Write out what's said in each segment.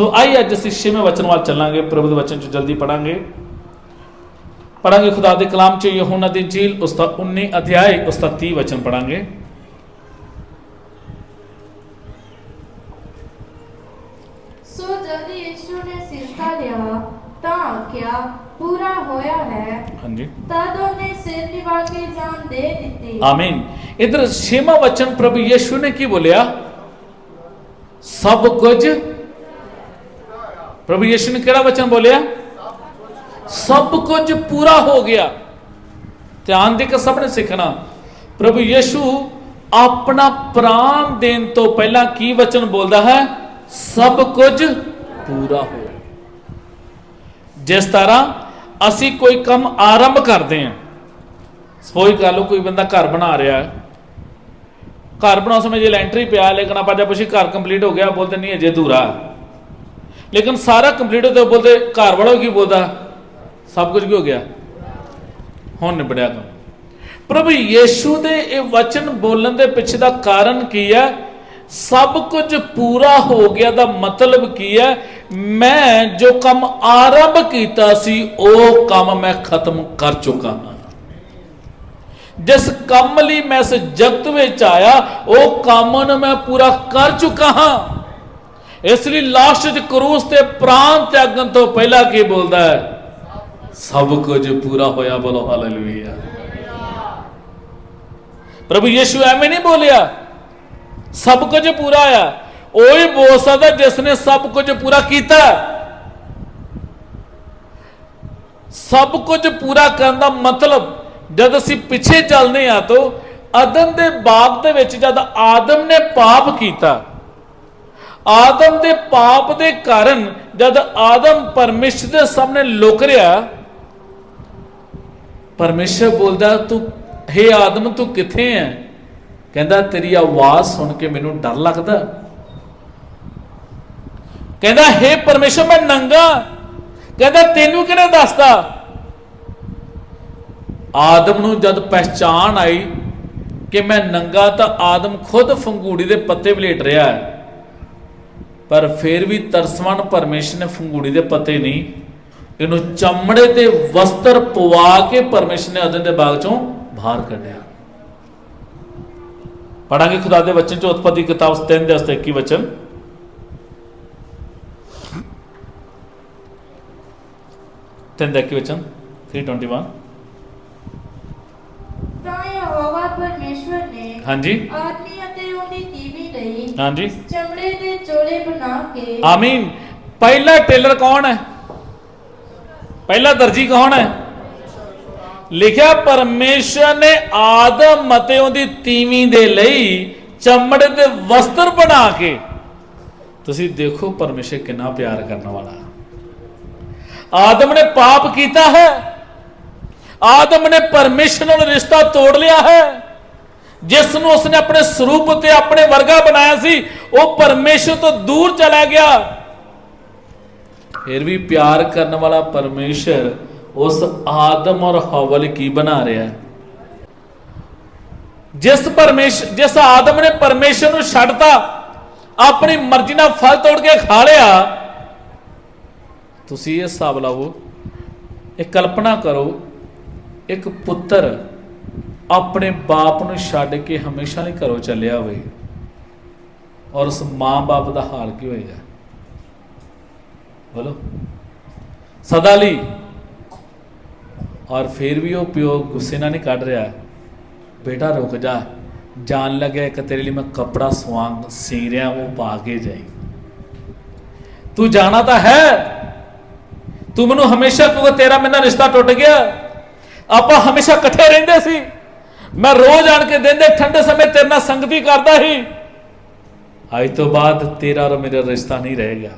ਸੋ ਆਈ ਅੱਜ ਅਸੀਂ ਛੇਵੇਂ ਵਚਨ ਵੱਲ ਚੱਲਾਂਗੇ ਪ੍ਰਭੂ ਦੇ ਵਚਨ ਚ ਜਲਦੀ ਪੜਾਂਗੇ ਪੜਾਂਗੇ ਖੁਦਾ ਦੇ ਕਲਾਮ ਚ ਯਹੋਨਾ ਦੀ ਇੰਜੀਲ ਉਸ ਦਾ 19 ਅਧਿਆਇ ਉਸ ਦਾ 30 ਵਚਨ ਪੜਾਂਗੇ ਸੋ ਜਦ ਯਿਸੂ ਨੇ ਸਿਰਕਾ ਲਿਆ ਤਾਂ ਆਖਿਆ ਪੂਰਾ ਹੋਇਆ ਹੈ ਹਾਂਜੀ ਤਦ ਉਹਨੇ ਸਿਰ ਨਿਵਾ ਕੇ ਜਾਨ ਦੇ ਦਿੱਤੀ ਆਮੀਨ ਇਧਰ ਛੇਵਾਂ ਵਚਨ ਪ੍ਰਭੂ ਯੀਸ਼ੂ ਨੇ ਕੀ ਬੋਲਿਆ ਸਭ ਕੁਝ ਪ੍ਰਭੂ ਯੀਸ਼ੂ ਨੇ ਕਿਹੜਾ ਵਚਨ ਬੋਲਿਆ? ਸਭ ਕੁਝ ਪੂਰਾ ਹੋ ਗਿਆ। ਧਿਆਨ ਦੇ ਕੇ ਸਭ ਨੇ ਸਿੱਖਣਾ। ਪ੍ਰਭੂ ਯੀਸ਼ੂ ਆਪਣਾ ਪ੍ਰਾਣ ਦੇਣ ਤੋਂ ਪਹਿਲਾਂ ਕੀ ਵਚਨ ਬੋਲਦਾ ਹੈ? ਸਭ ਕੁਝ ਪੂਰਾ ਹੋਇਆ। ਜਿਸ ਤਰ੍ਹਾਂ ਅਸੀਂ ਕੋਈ ਕੰਮ ਆਰੰਭ ਕਰਦੇ ਹਾਂ। ਸਪੋਜ਼ ਕਰ ਲਓ ਕੋਈ ਬੰਦਾ ਘਰ ਬਣਾ ਰਿਹਾ ਹੈ। ਘਰ ਬਣਾਉਣ ਸਮੇਂ ਜੇ ਲੈਂਟਰੀ ਪਿਆ, ਲੇਕਿਨ ਆਪਾਂ ਜਦ ਪੁੱਛੀ ਘਰ ਕੰਪਲੀਟ ਹੋ ਗਿਆ, ਬੋਲਦੇ ਨਹੀਂ, ਅਜੇ ਅਧੂਰਾ ਹੈ। ਲੇਕਿਨ ਸਾਰਾ ਕੰਪਲੀਟ ਹੋ ਤੇ ਬੋਲਦੇ, ਘਰ ਵਾਲਾ ਕੀ ਬੋਲਦਾ? ਸਭ ਕੁਝ ਕੀ ਹੋ ਗਿਆ? ਹੁਣ ਨਿਬੜਿਆ ਕੰਮ ਪ੍ਰਭੂ ਯੀਸ਼ੂ ਦੇ ਇਹ ਵਚਨ ਬੋਲਣ ਦੇ ਪਿੱਛੇ ਦਾ ਕਾਰਨ ਕੀ ਹੈ? ਸਭ ਕੁਝ ਪੂਰਾ ਹੋ ਗਿਆ ਦਾ ਮਤਲਬ ਕੀ ਹੈ? ਮੈਂ ਜੋ ਕੰਮ ਆਰੰਭ ਕੀਤਾ ਸੀ, ਉਹ ਕੰਮ ਮੈਂ ਖਤਮ ਕਰ ਚੁੱਕਾ ਹਾਂ। ਜਿਸ ਕੰਮ ਲਈ ਮੈਂ ਇਸ ਜਗਤ ਵਿੱਚ ਆਇਆ, ਉਹ ਕੰਮ ਨੂੰ ਮੈਂ ਪੂਰਾ ਕਰ ਚੁੱਕਾ ਹਾਂ। ਇਸ ਲਈ ਲਾਸਟ ਚ ਕਰੂਸ ਤੇ ਪ੍ਰਾਣ ਤਿਆਗਣ ਤੋਂ ਪਹਿਲਾਂ ਕੀ ਬੋਲਦਾ ਹੈ? ਸਭ ਕੁਝ ਪੂਰਾ ਹੋਇਆ, ਬੋਲੋ ਹਾਲੇਲੂਇਆ। ਪ੍ਰਭੂ ਯੀਸ਼ੂ ਐਵੇਂ ਨਹੀਂ ਬੋਲਿਆ, ਸਭ ਕੁਝ ਪੂਰਾ ਆ। ਉਹ ਹੀ ਬੋਲ ਸਕਦਾ ਜਿਸ ਨੇ ਸਭ ਕੁਝ ਪੂਰਾ ਕੀਤਾ। ਸਭ ਕੁਝ ਪੂਰਾ ਕਰਨ ਦਾ ਮਤਲਬ ਜਦ ਅਸੀਂ ਪਿੱਛੇ ਚੱਲਦੇ ਆ ਤਾਂ ਅਦਮ ਦੇ ਬਾਪ ਦੇ ਵਿੱਚ ਜਦ ਆਦਮ ਨੇ ਪਾਪ ਕੀਤਾ ਆਦਮ ਦੇ ਪਾਪ ਦੇ ਕਾਰਨ ਜਦ ਆਦਮ ਪਰਮੇਸ਼ਰ ਦੇ ਸਾਹਮਣੇ ਲੁਕ ਰਿਹਾ, ਪਰਮੇਸ਼ਰ ਬੋਲਦਾ, ਤੂੰ, ਹੇ ਆਦਮ, ਤੂੰ ਕਿੱਥੇ ਹੈ ਕਹਿੰਦਾ, ਤੇਰੀ ਆਵਾਜ਼ ਸੁਣ ਕੇ ਮੈਨੂੰ ਡਰ ਲੱਗਦਾ। ਕਹਿੰਦਾ, ਹੇ ਪਰਮੇਸ਼ਰ, ਮੈਂ ਨੰਗਾ। ਕਹਿੰਦਾ, ਤੈਨੂੰ ਕਿਹਨੇ ਦੱਸਦਾ? ਆਦਮ ਨੂੰ ਜਦ ਪਹਿਚਾਨ ਆਈ ਕਿ ਮੈਂ ਨੰਗਾ, ਤਾਂ ਆਦਮ ਖੁਦ ਫੰਗੂੜੀ ਦੇ ਪੱਤੇ ਵਲੇਟ ਰਿਹਾ ਹੈ। ਪਰ ਫਿਰ ਵੀ ਤਰਸਵਨ ਪਰਮੇਸ਼ਰ ਨੇ ਫੰਗੂੜੀ ਦੇ ਪੱਤੇ ਨਹੀਂ ਇਹਨੂੰ ਚਮੜੇ ਤੇ ਵਸਤਰ ਪਵਾ ਕੇ ਪਰਮੇਸ਼ਰ ਨੇ ਅਦਨ ਦੇ ਬਾਗ ਚੋਂ ਬਾਹਰ ਕੱਢਿਆ। ਪੜਾਂਗੇ ਖੁਦਾ ਦੇ ਵਚਨ ਚੋਂ ਉਤਪਤੀ ਕਿਤਾਬ 3 ਦੇ ਅਸਤੇ 21 ਵਚਨ। ਤਿੰਨ ਦੇ 21 ਵਚਨ 321 ਤਾਂ ਯਹੋਵਾ ਪਰਮੇਸ਼ਵਰ ਨੇ ਹਾਂਜੀ। ਆਦਮੀ ਅਤੇ ਲਈ ਹਾਂਜੀ। ਚਮੜੇ ਦੇ ਚੋਲੇ ਬਣਾ ਕੇ। ਆਮੀਨ। ਪਹਿਲਾ ਟੇਲਰ ਕੌਣ ਹੈ? ਪਹਿਲਾ ਦਰਜੀ ਕੌਣ ਹੈ? ਲਿਖਿਆ ਪਰਮੇਸ਼ਰ ਨੇ ਆਦਮ ਅਤੇ ਉਹਦੀ ਤੀਵੀਂ ਦੇ ਲਈ ਚਮੜੇ ਦੇ ਵਸਤਰ ਬਣਾ ਕੇ। ਤੁਸੀਂ ਦੇਖੋ ਪਰਮੇਸ਼ਰ ਕਿੰਨਾ ਪਿਆਰ ਕਰਨ ਵਾਲਾ। ਆਦਮ ਨੇ ਪਾਪ ਕੀਤਾ ਹੈ। ਆਦਮ ਨੇ ਪਰਮੇਸ਼ਰ ਨਾਲ ਰਿਸ਼ਤਾ ਤੋੜ ਲਿਆ ਹੈ। ਜਿਸ ਨੂੰ ਉਸਨੇ ਆਪਣੇ ਸਰੂਪ ਤੇ ਆਪਣੇ ਵਰਗਾ ਬਣਾਇਆ ਸੀ, ਉਹ ਪਰਮੇਸ਼ਰ ਤੋਂ ਦੂਰ ਚਲਾ ਗਿਆ। ਫਿਰ ਵੀ ਪਿਆਰ ਕਰਨ ਵਾਲਾ ਪਰਮੇਸ਼ਰ ਉਸ ਆਦਮ ਔਰ ਹਵਲ ਕੀ ਬਣਾ ਰਿਹਾ ਹੈ? ਜਿਸ ਪਰਮੇਸ਼ਰ ਜਿਸ ਆਦਮ ਨੇ ਪਰਮੇਸ਼ਰ ਨੂੰ ਛੱਡਤਾ, ਆਪਣੀ ਮਰਜ਼ੀ ਨਾਲ ਫਲ ਤੋੜ ਕੇ ਖਾ ਲਿਆ, ਤੁਸੀਂ ਇਹ ਹਿਸਾਬ ਲਾਓ ਇਹ ਕਲਪਨਾ ਕਰੋ, ਇੱਕ ਪੁੱਤਰ ਆਪਣੇ ਬਾਪ ਨੂੰ ਛੱਡ ਕੇ ਹਮੇਸ਼ਾ ਲਈ ਘਰੋਂ ਚੱਲਿਆ ਹੋਵੇ। ਔਰ ਉਸ ਮਾਂ-ਬਾਪ ਦਾ ਹਾਲ ਕੀ ਹੋਏਗਾ? ਬੋਲੋ। ਸਦਾ ਲਈ। ਔਰ ਫਿਰ ਵੀ ਉਹ ਪਿਓ ਗੁੱਸੇ ਨਾਲ ਨਹੀਂ ਕੱਢ ਰਿਹਾ। ਬੇਟਾ ਰੁਕ ਜਾ। ਜਾਣ ਲੱਗਿਆ ਇੱਕ ਤੇਰੇ ਲਈ ਮੈਂ ਕਪੜਾ ਸਵਾਂਗ ਸੀ ਰਿਹਾ ਉਹ ਪਾ ਕੇ ਜਾਈ। ਤੂੰ ਜਾਣਾ ਤਾਂ ਹੈ। ਤੂੰ ਮੈਨੂੰ ਹਮੇਸ਼ਾ ਕਿਉਂਕਿ ਤੇਰਾ ਮੇਰੇ ਨਾਲ ਰਿਸ਼ਤਾ ਟੁੱਟ ਗਿਆ। ਆਪਾਂ ਹਮੇਸ਼ਾ ਇਕੱਠੇ ਰਹਿੰਦੇ ਸੀ। ਮੈਂ ਰੋਜ਼ ਆਣ ਕੇ ਦਿਨ ਦੇ ਠੰਡੇ ਸਮੇਂ ਤੇਰੇ ਨਾਲ ਸੰਗਤੀ ਕਰਦਾ ਸੀ। ਅੱਜ ਤੋਂ ਬਾਅਦ ਤੇਰਾ ਔਰ ਮੇਰਾ ਰਿਸ਼ਤਾ ਨਹੀਂ ਰਹੇਗਾ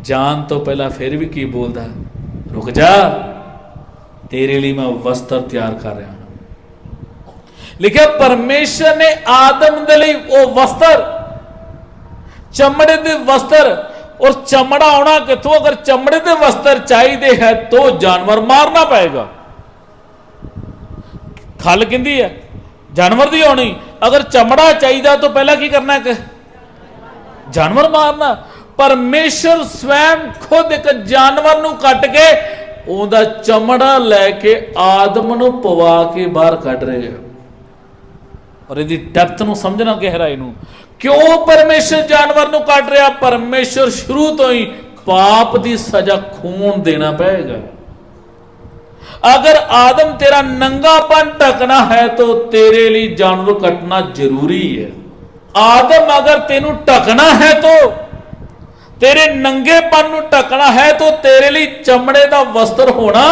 ਜਾਣ ਤੋਂ ਪਹਿਲਾਂ ਫਿਰ ਵੀ ਕੀ ਬੋਲਦਾ? ਰੁਕ ਜਾ। ਤੇਰੇ ਲਈ ਮੈਂ ਵਸਤਰ ਤਿਆਰ ਕਰ ਰਿਹਾ ਹਾਂ। ਲਿਖਿਆ, ਪਰਮੇਸ਼ਰ ਨੇ ਆਦਮ ਦੇ ਲਈ ਉਹ ਵਸਤਰ, ਚਮੜੇ ਦੇ ਵਸਤਰ ਔਰ ਚਮੜਾ ਆਉਣਾ ਕਿੱਥੋਂ? ਅਗਰ ਚਮੜੇ ਦੇ ਵਸਤਰ ਚਾਹੀਦੇ ਹੈ, ਤਾਂ ਜਾਨਵਰ ਮਾਰਨਾ ਪਏਗਾ। ਖਲ ਕਿੰਦੀ ਹੈ ਜਾਨਵਰ ਦੀ ਹੋਣੀ। ਅਗਰ ਚਮੜਾ ਚਾਹੀਦਾ ਤਾਂ ਪਹਿਲਾਂ ਕੀ ਕਰਨਾ ਹੈ ਜਾਨਵਰ ਮਾਰਨਾ। ਪਰਮੇਸ਼ਰ ਸਵੈਮ ਖੁਦ ਇੱਕ ਜਾਨਵਰ ਨੂੰ ਕੱਟ ਕੇ ਉਹਦਾ ਚਮੜਾ ਲੈ ਕੇ ਆਦਮ ਨੂੰ ਪਵਾ ਕੇ ਬਾਹਰ ਕੱਢ ਰਹੇ ਆ। ਔਰ ਇਹਦੀ ਡੈਪਥ ਨੂੰ ਸਮਝਣਾ ਗਹਿਰਾਈ ਨੂੰ। ਕਿਉਂ ਪਰਮੇਸ਼ਰ ਜਾਨਵਰ ਨੂੰ ਕੱਟ ਰਿਹਾ? ਪਰਮੇਸ਼ਰ ਸ਼ੁਰੂ ਤੋਂ ਹੀ ਪਾਪ ਦੀ ਸਜ਼ਾ ਖੂਨ ਦੇਣਾ ਪਏਗਾ। ਅਗਰ ਆਦਮ ਤੇਰਾ ਨੰਗਾਪਨ ਢਕਣਾ ਹੈ ਤਾਂ ਤੇਰੇ ਲਈ ਜਾਨਵਰ ਕੱਟਣਾ ਜ਼ਰੂਰੀ ਹੈ। ਆਦਮ ਅਗਰ ਤੈਨੂੰ ਢਕਣਾ ਹੈ ਤਾਂ ਤੇਰੇ ਨੰਗੇਪਨ ਨੂੰ ਢਕਣਾ ਹੈ ਤਾਂ ਤੇਰੇ ਲਈ ਚਮੜੇ ਦਾ ਵਸਤਰ ਹੋਣਾ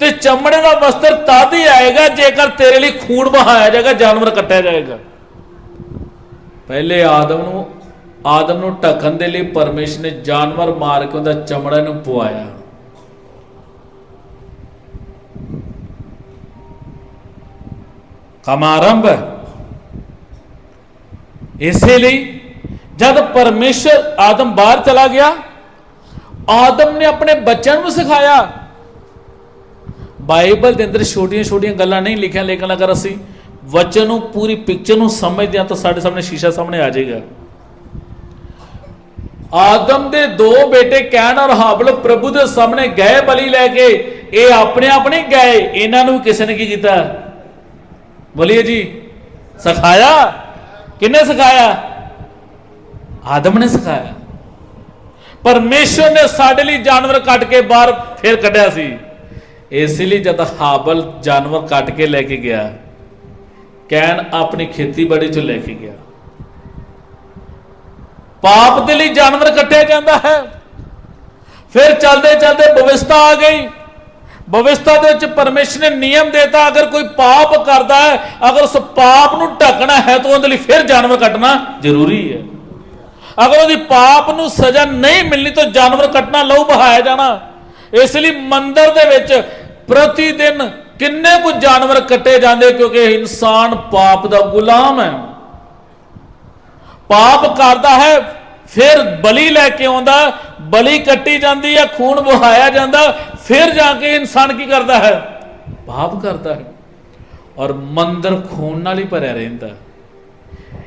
ਤੇ ਚਮੜੇ ਦਾ ਵਸਤਰ ਤਦ ਹੀ ਆਏਗਾ ਜੇਕਰ ਤੇਰੇ ਲਈ ਖੂਨ ਬਹਾਇਆ ਜਾਏਗਾ, ਜਾਨਵਰ ਕੱਟਿਆ ਜਾਏਗਾ। ਪਹਿਲੇ ਆਦਮ ਨੂੰ ਆਦਮ ਨੂੰ ਢਕਣ ਦੇ ਲਈ ਪਰਮੇਸ਼ਰ ਨੇ ਜਾਨਵਰ ਮਾਰ ਕੇ ਉਹਦਾ ਚਮੜਾ ਨੂੰ ਪਵਾਇਆ ਕੰਮ ਆਰੰਭ ਹੈ। ਇਸੇ ਲਈ ਜਦ ਪਰਮੇਸ਼ਰ ਆਦਮ ਬਾਹਰ ਚਲਾ ਗਿਆ, ਆਦਮ ਨੇ ਆਪਣੇ ਬੱਚਿਆਂ ਨੂੰ ਸਿਖਾਇਆ। ਬਾਈਬਲ ਦੇ ਅੰਦਰ ਛੋਟੀਆਂ-ਛੋਟੀਆਂ ਗੱਲਾਂ ਨਹੀਂ ਲਿਖੀਆਂ, ਲੇਕਿਨ ਅਗਰ ਅਸੀਂ ਵਚਨ ਨੂੰ, ਪੂਰੀ ਪਿਕਚਰ ਨੂੰ ਸਮਝਦੇ ਹਾਂ ਤਾਂ ਸਾਡੇ ਸਾਹਮਣੇ ਸ਼ੀਸ਼ਾ ਸਾਹਮਣੇ ਆ ਜਾਏਗਾ। ਆਦਮ ਦੇ ਦੋ ਬੇਟੇ ਕੈਨ ਔਰ ਹਾਬਲ ਪ੍ਰਭੂ ਦੇ ਸਾਹਮਣੇ ਗਏ, ਬਲੀ ਲੈ ਕੇ। ਇਹ ਆਪਣੇ ਆਪਣੇ ਗਏ, ਇਹਨਾਂ ਨੂੰ ਕਿਸੇ ਨੇ ਕੀ ਕੀਤਾ? ਬੋਲੀਏ ਜੀ, ਸਿਖਾਇਆ? ਕਿੰਨੇ ਸਿਖਾਇਆ? ਆਦਮ ਨੇ ਸਿਖਾਇਆ। ਪਰਮੇਸ਼ਰ ਨੇ ਸਾਡੇ ਲਈ ਜਾਨਵਰ ਕੱਟ ਕੇ ਬਾਹਰ ਫੇਰ ਕੱਢਿਆ ਸੀ। ਇਸ ਲਈ ਜਦ ਹਾਬਲ ਜਾਨਵਰ ਕੱਟ ਕੇ ਲੈ ਕੇ ਗਿਆ, ਕੈਨ ਆਪਣੀ ਖੇਤੀਬਾੜੀ ਚੋਂ ਲੈ ਕੇ ਗਿਆ। ਪਾਪ ਦੇ ਲਈ ਜਾਨਵਰ ਕੱਟਿਆ ਜਾਂਦਾ ਹੈ। ਫਿਰ ਚਲਦੇ ਚਲਦੇ ਭਵਿਸ਼ਤਾ ਆ ਗਈ। ਭਵਿਸ਼ਤਾ ਦੇ ਵਿੱਚ ਪਰਮੇਸ਼ਰ ਨੇ ਨਿਯਮ ਦਿੱਤਾ, ਅਗਰ ਕੋਈ ਪਾਪ ਕਰਦਾ ਹੈ, ਅਗਰ ਉਸ ਪਾਪ ਨੂੰ ਢੱਕਣਾ ਹੈ, ਤਾਂ ਉਹਦੇ ਲਈ ਫਿਰ ਜਾਨਵਰ ਕੱਟਣਾ ਜ਼ਰੂਰੀ ਹੈ। ਅਗਰ ਉਹਦੀ ਪਾਪ ਨੂੰ ਸਜ਼ਾ ਨਹੀਂ ਮਿਲਣੀ, ਤਾਂ ਜਾਨਵਰ ਕੱਟਣਾ ਲਹੂ ਬਹਾਇਆ ਜਾਣਾ। ਇਸ ਲਈ ਮੰਦਰ ਦੇ ਵਿੱਚ ਪ੍ਰਤੀ ਦਿਨ ਕਿੰਨੇ ਕੁ ਜਾਨਵਰ ਕੱਟੇ ਜਾਂਦੇ, ਕਿਉਂਕਿ ਇਨਸਾਨ ਪਾਪ ਦਾ ਗੁਲਾਮ ਹੈ। ਪਾਪ ਕਰਦਾ ਹੈ, ਫਿਰ ਬਲੀ ਲੈ ਕੇ ਆਉਂਦਾ, ਬਲੀ ਕੱਟੀ ਜਾਂਦੀ ਹੈ, ਖੂਨ ਵਹਾਇਆ ਜਾਂਦਾ ਫਿਰ ਜਾ ਕੇ ਇਨਸਾਨ ਕੀ ਕਰਦਾ ਹੈ? ਪਾਪ ਕਰਦਾ ਹੈ। ਔਰ ਮੰਦਰ ਖੂਨ ਨਾਲ ਹੀ ਭਰਿਆ ਰਹਿੰਦਾ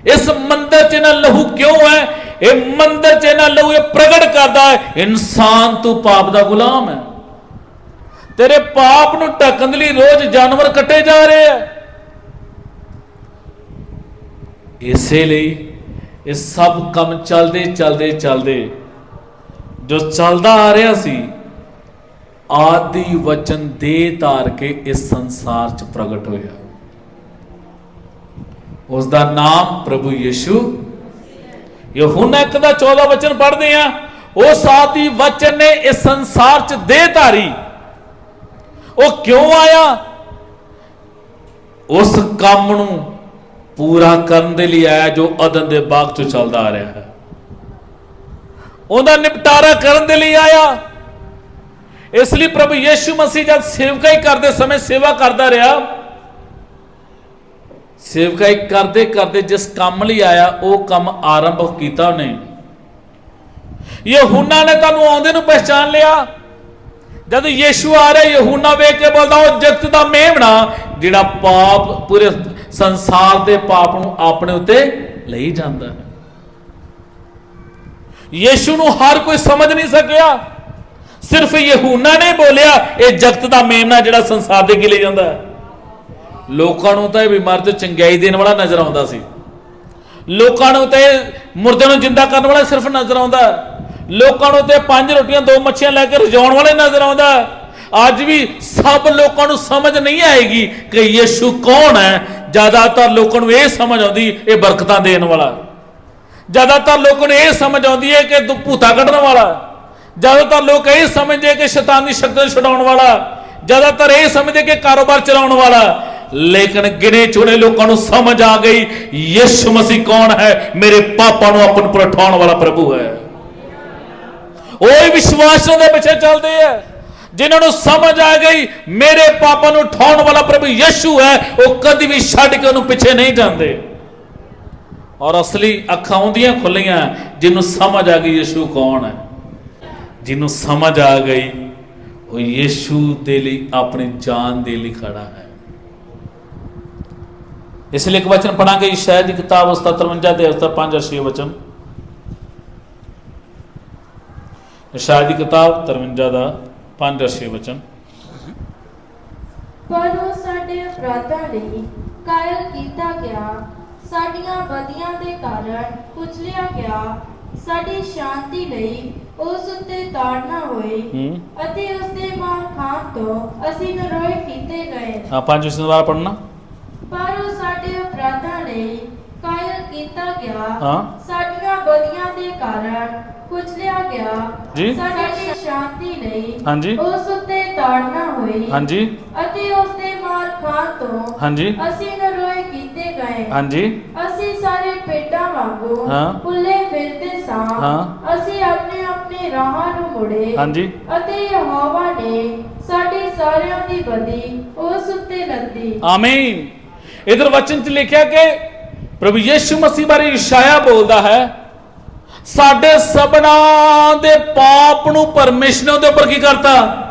ਇਸ ਮੰਦਰ 'ਚ ਨਾ ਲਹੂ ਕਿਉਂ ਹੈ? ਇਹ ਮੰਦਰ 'ਚ ਇਹਨਾਂ ਲਹੂ ਇਹ ਪ੍ਰਗਟ ਕਰਦਾ ਹੈ। ਇਨਸਾਨ ਤੂੰ ਪਾਪ ਦਾ ਗੁਲਾਮ ਹੈ। ਤੇਰੇ ਪਾਪ ਨੂੰ ਢੱਕਣ ਲਈ ਰੋਜ਼ ਜਾਨਵਰ ਕੱਟੇ ਜਾ ਰਹੇ ਆ ਇਸੇ ਲਈ ਇਹ ਸਭ ਕੰਮ ਚੱਲਦੇ ਚੱਲਦੇ ਚੱਲਦੇ ਜੋ ਚੱਲਦਾ ਆ ਰਿਹਾ ਸੀ ਆਦਿ ਵਚਨ ਦੇ ਧਾਰ ਕੇ ਇਸ ਸੰਸਾਰ 'ਚ ਪ੍ਰਗਟ ਹੋਇਆ। ਉਸ ਦਾ ਨਾਮ ਪ੍ਰਭੂ ਯਿਸੂ। ਯਹੋਨਾ ਇੱਕ ਦਾ 14 ਵਚਨ ਪੜ੍ਹਦੇ ਆ ਉਸ ਆਦਿ ਵਚਨ ਨੇ ਇਸ ਸੰਸਾਰ 'ਚ ਦੇ ਧਾਰੀ। ਉਹ ਕਿਉਂ ਆਇਆ? ਉਸ ਕੰਮ ਨੂੰ ਪੂਰਾ ਕਰਨ ਦੇ ਲਈ ਆਇਆ ਜੋ ਅਦਨ ਦੇ ਬਾਗ 'ਚ ਚੱਲਦਾ ਆ ਰਿਹਾ ਹੈ। ਉਹਦਾ ਨਿਪਟਾਰਾ ਕਰਨ ਦੇ ਲਈ ਆਇਆ। ਇਸ ਲਈ ਪ੍ਰਭੂ ਯੀਸ਼ੂ ਮਸੀਹ ਜਦ ਸੇਵਕਾਈ ਕਰਦੇ ਸਮੇਂ ਸੇਵਾ ਕਰਦਾ ਰਿਹਾ, ਸੇਵਕਾਈ ਕਰਦੇ ਕਰਦੇ ਜਿਸ ਕੰਮ ਲਈ ਆਇਆ, ਉਹ ਕੰਮ ਆਰੰਭ ਕੀਤਾ ਉਹਨੇ। ਯਹੂਨਾ ਨੇ ਤੁਹਾਨੂੰ ਆਉਂਦੇ ਨੂੰ ਪਛਾਣ ਲਿਆ। ਜਦ ਯੀਸ਼ੂ ਆ ਰਿਹਾ, ਯਹੂਨਾ ਵੇਖ ਕੇ ਬੋਲਦਾ, ਉਹ ਜਗਤ ਦਾ ਮੇਮਣਾ, ਜਿਹੜਾ ਪਾਪ ਪੂਰੇ ਸੰਸਾਰ ਦੇ ਪਾਪ ਨੂੰ ਆਪਣੇ ਉੱਤੇ ਲਈ ਜਾਂਦਾ ਹੈ। ਯੀਸ਼ੂ ਨੂੰ ਹਰ ਕੋਈ ਸਮਝ ਨਹੀਂ ਸਕਿਆ। ਸਿਰਫ ਯਹੂਨਾ ਨੇ ਬੋਲਿਆ, ਇਹ ਜਗਤ ਦਾ ਮੇਮਣਾ ਜਿਹੜਾ ਸੰਸਾਰ ਦੇ ਗਿਲੇ ਜਾਂਦਾ ਲੋਕਾਂ ਨੂੰ ਤਾਂ ਇਹ ਬਿਮਾਰ ਤੇ ਚੰਗਿਆਈ ਦੇਣ ਵਾਲਾ ਨਜ਼ਰ ਆਉਂਦਾ ਸੀ। ਲੋਕਾਂ ਨੂੰ ਤੇ ਮੁਰਦਿਆਂ ਨੂੰ ਜਿੰਦਾ ਕਰਨ ਵਾਲਾ ਸਿਰਫ ਨਜ਼ਰ ਆਉਂਦਾ ਲੋਕਾਂ ਨੂੰ ਤੇ ਪੰਜ ਰੋਟੀਆਂ, ਦੋ ਮੱਛੀਆਂ ਲੈ ਕੇ ਰਜਾਉਣ ਵਾਲੇ ਨਜ਼ਰ ਆਉਂਦਾ ਅੱਜ ਵੀ ਸਭ ਲੋਕਾਂ ਨੂੰ ਸਮਝ ਨਹੀਂ ਆਏਗੀ ਕਿ ਯੀਸ਼ੂ ਕੌਣ ਹੈ। ਜ਼ਿਆਦਾਤਰ ਲੋਕਾਂ ਨੂੰ ਇਹ ਸਮਝ ਆਉਂਦੀ, ਇਹ ਬਰਕਤਾਂ ਦੇਣ ਵਾਲਾ ਜ਼ਿਆਦਾਤਰ ਲੋਕਾਂ ਨੂੰ ਇਹ ਸਮਝ ਆਉਂਦੀ ਹੈ ਕਿ ਤੂੰ ਭੂਤਾ ਕੱਢਣ ਵਾਲਾ ਜ਼ਿਆਦਾਤਰ ਲੋਕ ਇਹ ਸਮਝਦੇ ਕਿ ਸ਼ੈਤਾਨੀ ਸ਼ਕਤੀਆਂ ਛਡਾਉਣ ਵਾਲਾ, ਜ਼ਿਆਦਾਤਰ ਇਹ ਸਮਝਦੇ ਕਿ ਕਾਰੋਬਾਰ ਚਲਾਉਣ ਵਾਲਾ। ਲੇਕਿਨ ਗਿਣੇ ਚੁਣੇ ਲੋਕਾਂ ਨੂੰ ਸਮਝ ਆ ਗਈ, ਯਿਸੂ ਮਸੀਹ ਕੌਣ ਹੈ? ਮੇਰੇ ਪਾਪਾਂ ਨੂੰ ਆਪਣੇ ਪਰ ਉਠਾਉਣ ਵਾਲਾ ਪ੍ਰਭੂ ਹੈ। ਉਹ ਹੀ ਵਿਸ਼ਵਾਸਾਂ ਦੇ ਪਿੱਛੇ ਚੱਲਦੇ ਆ, ਜਿਨ੍ਹਾਂ ਨੂੰ ਸਮਝ ਆ ਗਈ, ਮੇਰੇ ਪਾਪਾਂ ਨੂੰ ਉਠਾਉਣ ਵਾਲਾ ਪ੍ਰਭੂ ਯਿਸੂ ਹੈ, ਉਹ ਕਦੀ ਵੀ ਛੱਡ ਕੇ ਉਹਨੂੰ ਪਿੱਛੇ ਨਹੀਂ ਜਾਂਦੇ। ਔਰ ਅਸਲੀ ਅੱਖਾਂ ਉਹਦੀਆਂ ਖੁੱਲੀਆਂ ਜਿਹਨੂੰ ਸਮਝ ਆ ਗਈ ਯਿਸੂ ਕੌਣ ਹੈ? ਜਿਹਨੂੰ ਸਮਝ ਆ ਗਈ, ਉਹ ਯਿਸੂ ਦੇ ਲਈ, ਆਪਣੀ ਜਾਨ ਦੇ ਲਈ ਖੜਾ ਹੈ। ਇਸ ਲਈ ਇੱਕ ਵਚਨ ਪੜਾਂਗੇ ਸ਼ਾਇਦ ਦੀ ਕਿਤਾਬ ਉਸਤਾ 53 ਦੇ ਅਸਤਾ 5 6 ਵਚਨ। ਇਸ਼ਾਇਆ ਦੀ ਕਿਤਾਬ 53 ਦਾ 5 6 ਵਚਨ। ਪਰ ਉਹ ਸਾਡੇ ਅਪਰਾਧਾਂ ਲਈ ਕਾਇਲ ਕੀਤਾ ਗਿਆ। ਸਾਡੀਆਂ ਬਦੀਆਂ ਦੇ ਕਾਰਨ ਕੁਚਲਿਆ ਗਿਆ। ਸਾਡੀ ਸ਼ਾਂਤੀ ਲਈ ਉਸ ਉੱਤੇ ਤਾੜਨਾ ਹੋਈ ਹੂੰ। ਅਤੇ ਉਸ ਦੇ ਮਾਰ ਖਾਣ ਤੋਂ ਅਸੀਂ ਨਰੋਏ ਕੀਤੇ ਗਏ। ਹਾਂ ਪੰਜ ਵਚਨ ਦੁਬਾਰਾ ਪੜਨਾ ਪਰ ਉਹ ਸਾਡੇ ਅਪਰਾਧਾਂ ਲਈ ਕਾਇਲ ਕੀਤਾ ਗਿਆ। ਹਾਂ। ਸਾਡੀਆਂ ਬਦੀਆਂ ਦੇ ਕਾਰਨ ਕੁਚਲਿਆ ਗਿਆ। ਜੀ। ਸਾਡੀ ਸ਼ਾਂਤੀ ਲਈ ਹਾਂਜੀ। ਉਸ ਉੱਤੇ ਤਾੜਨਾ ਹੋਈ ਹਾਂਜੀ। ਅਤੇ ਉਸ ਦੇ ਮਾਰ ਖਾਣ ਤੋਂ ਹਾਂਜੀ। ਅਸੀਂ ਨਰੋਏ ਕੀਤੇ ਗਏ। ਹਾਂਜੀ। ਅਸੀਂ ਸਾਰੇ ਵਾਂਗੂ ਹਾਂ। ਭੁੱਲੇ ਫਿਰਦੇ ਸਾਂ ਹਾਂ। ਅਸੀਂ ਆਪਣੇ ਆਪਣੇ ਰਾਹਾਂ ਨੂੰ ਮੁੜੇ। ਹਾਂਜੀ। ਅਤੇ ਯਹੋਵਾ ਨੇ ਸਾਡੀ ਸਾਰਿਆਂ ਦੀ ਬਦੀ ਉਸ ਉੱਤੇ ਲੱਦੀ ਆਮੀਨ। ਇਧਰ ਵਚਨ 'ਚ ਲਿਖਿਆ ਕਿ ਪ੍ਰਭੂ ਯੀਸ਼ੂ ਮਸੀਹ ਬਾਰੇ ਇਸ਼ਾਇਆ ਬੋਲਦਾ ਹੈ ਸਾਡੇ ਸਭਨਾ ਦੇ ਪਾਪ ਨੂੰ ਪਰਮੇਸ਼ਰ ਨੇ ਉਹਦੇ ਉੱਪਰ ਕੀ ਕਰਤਾ?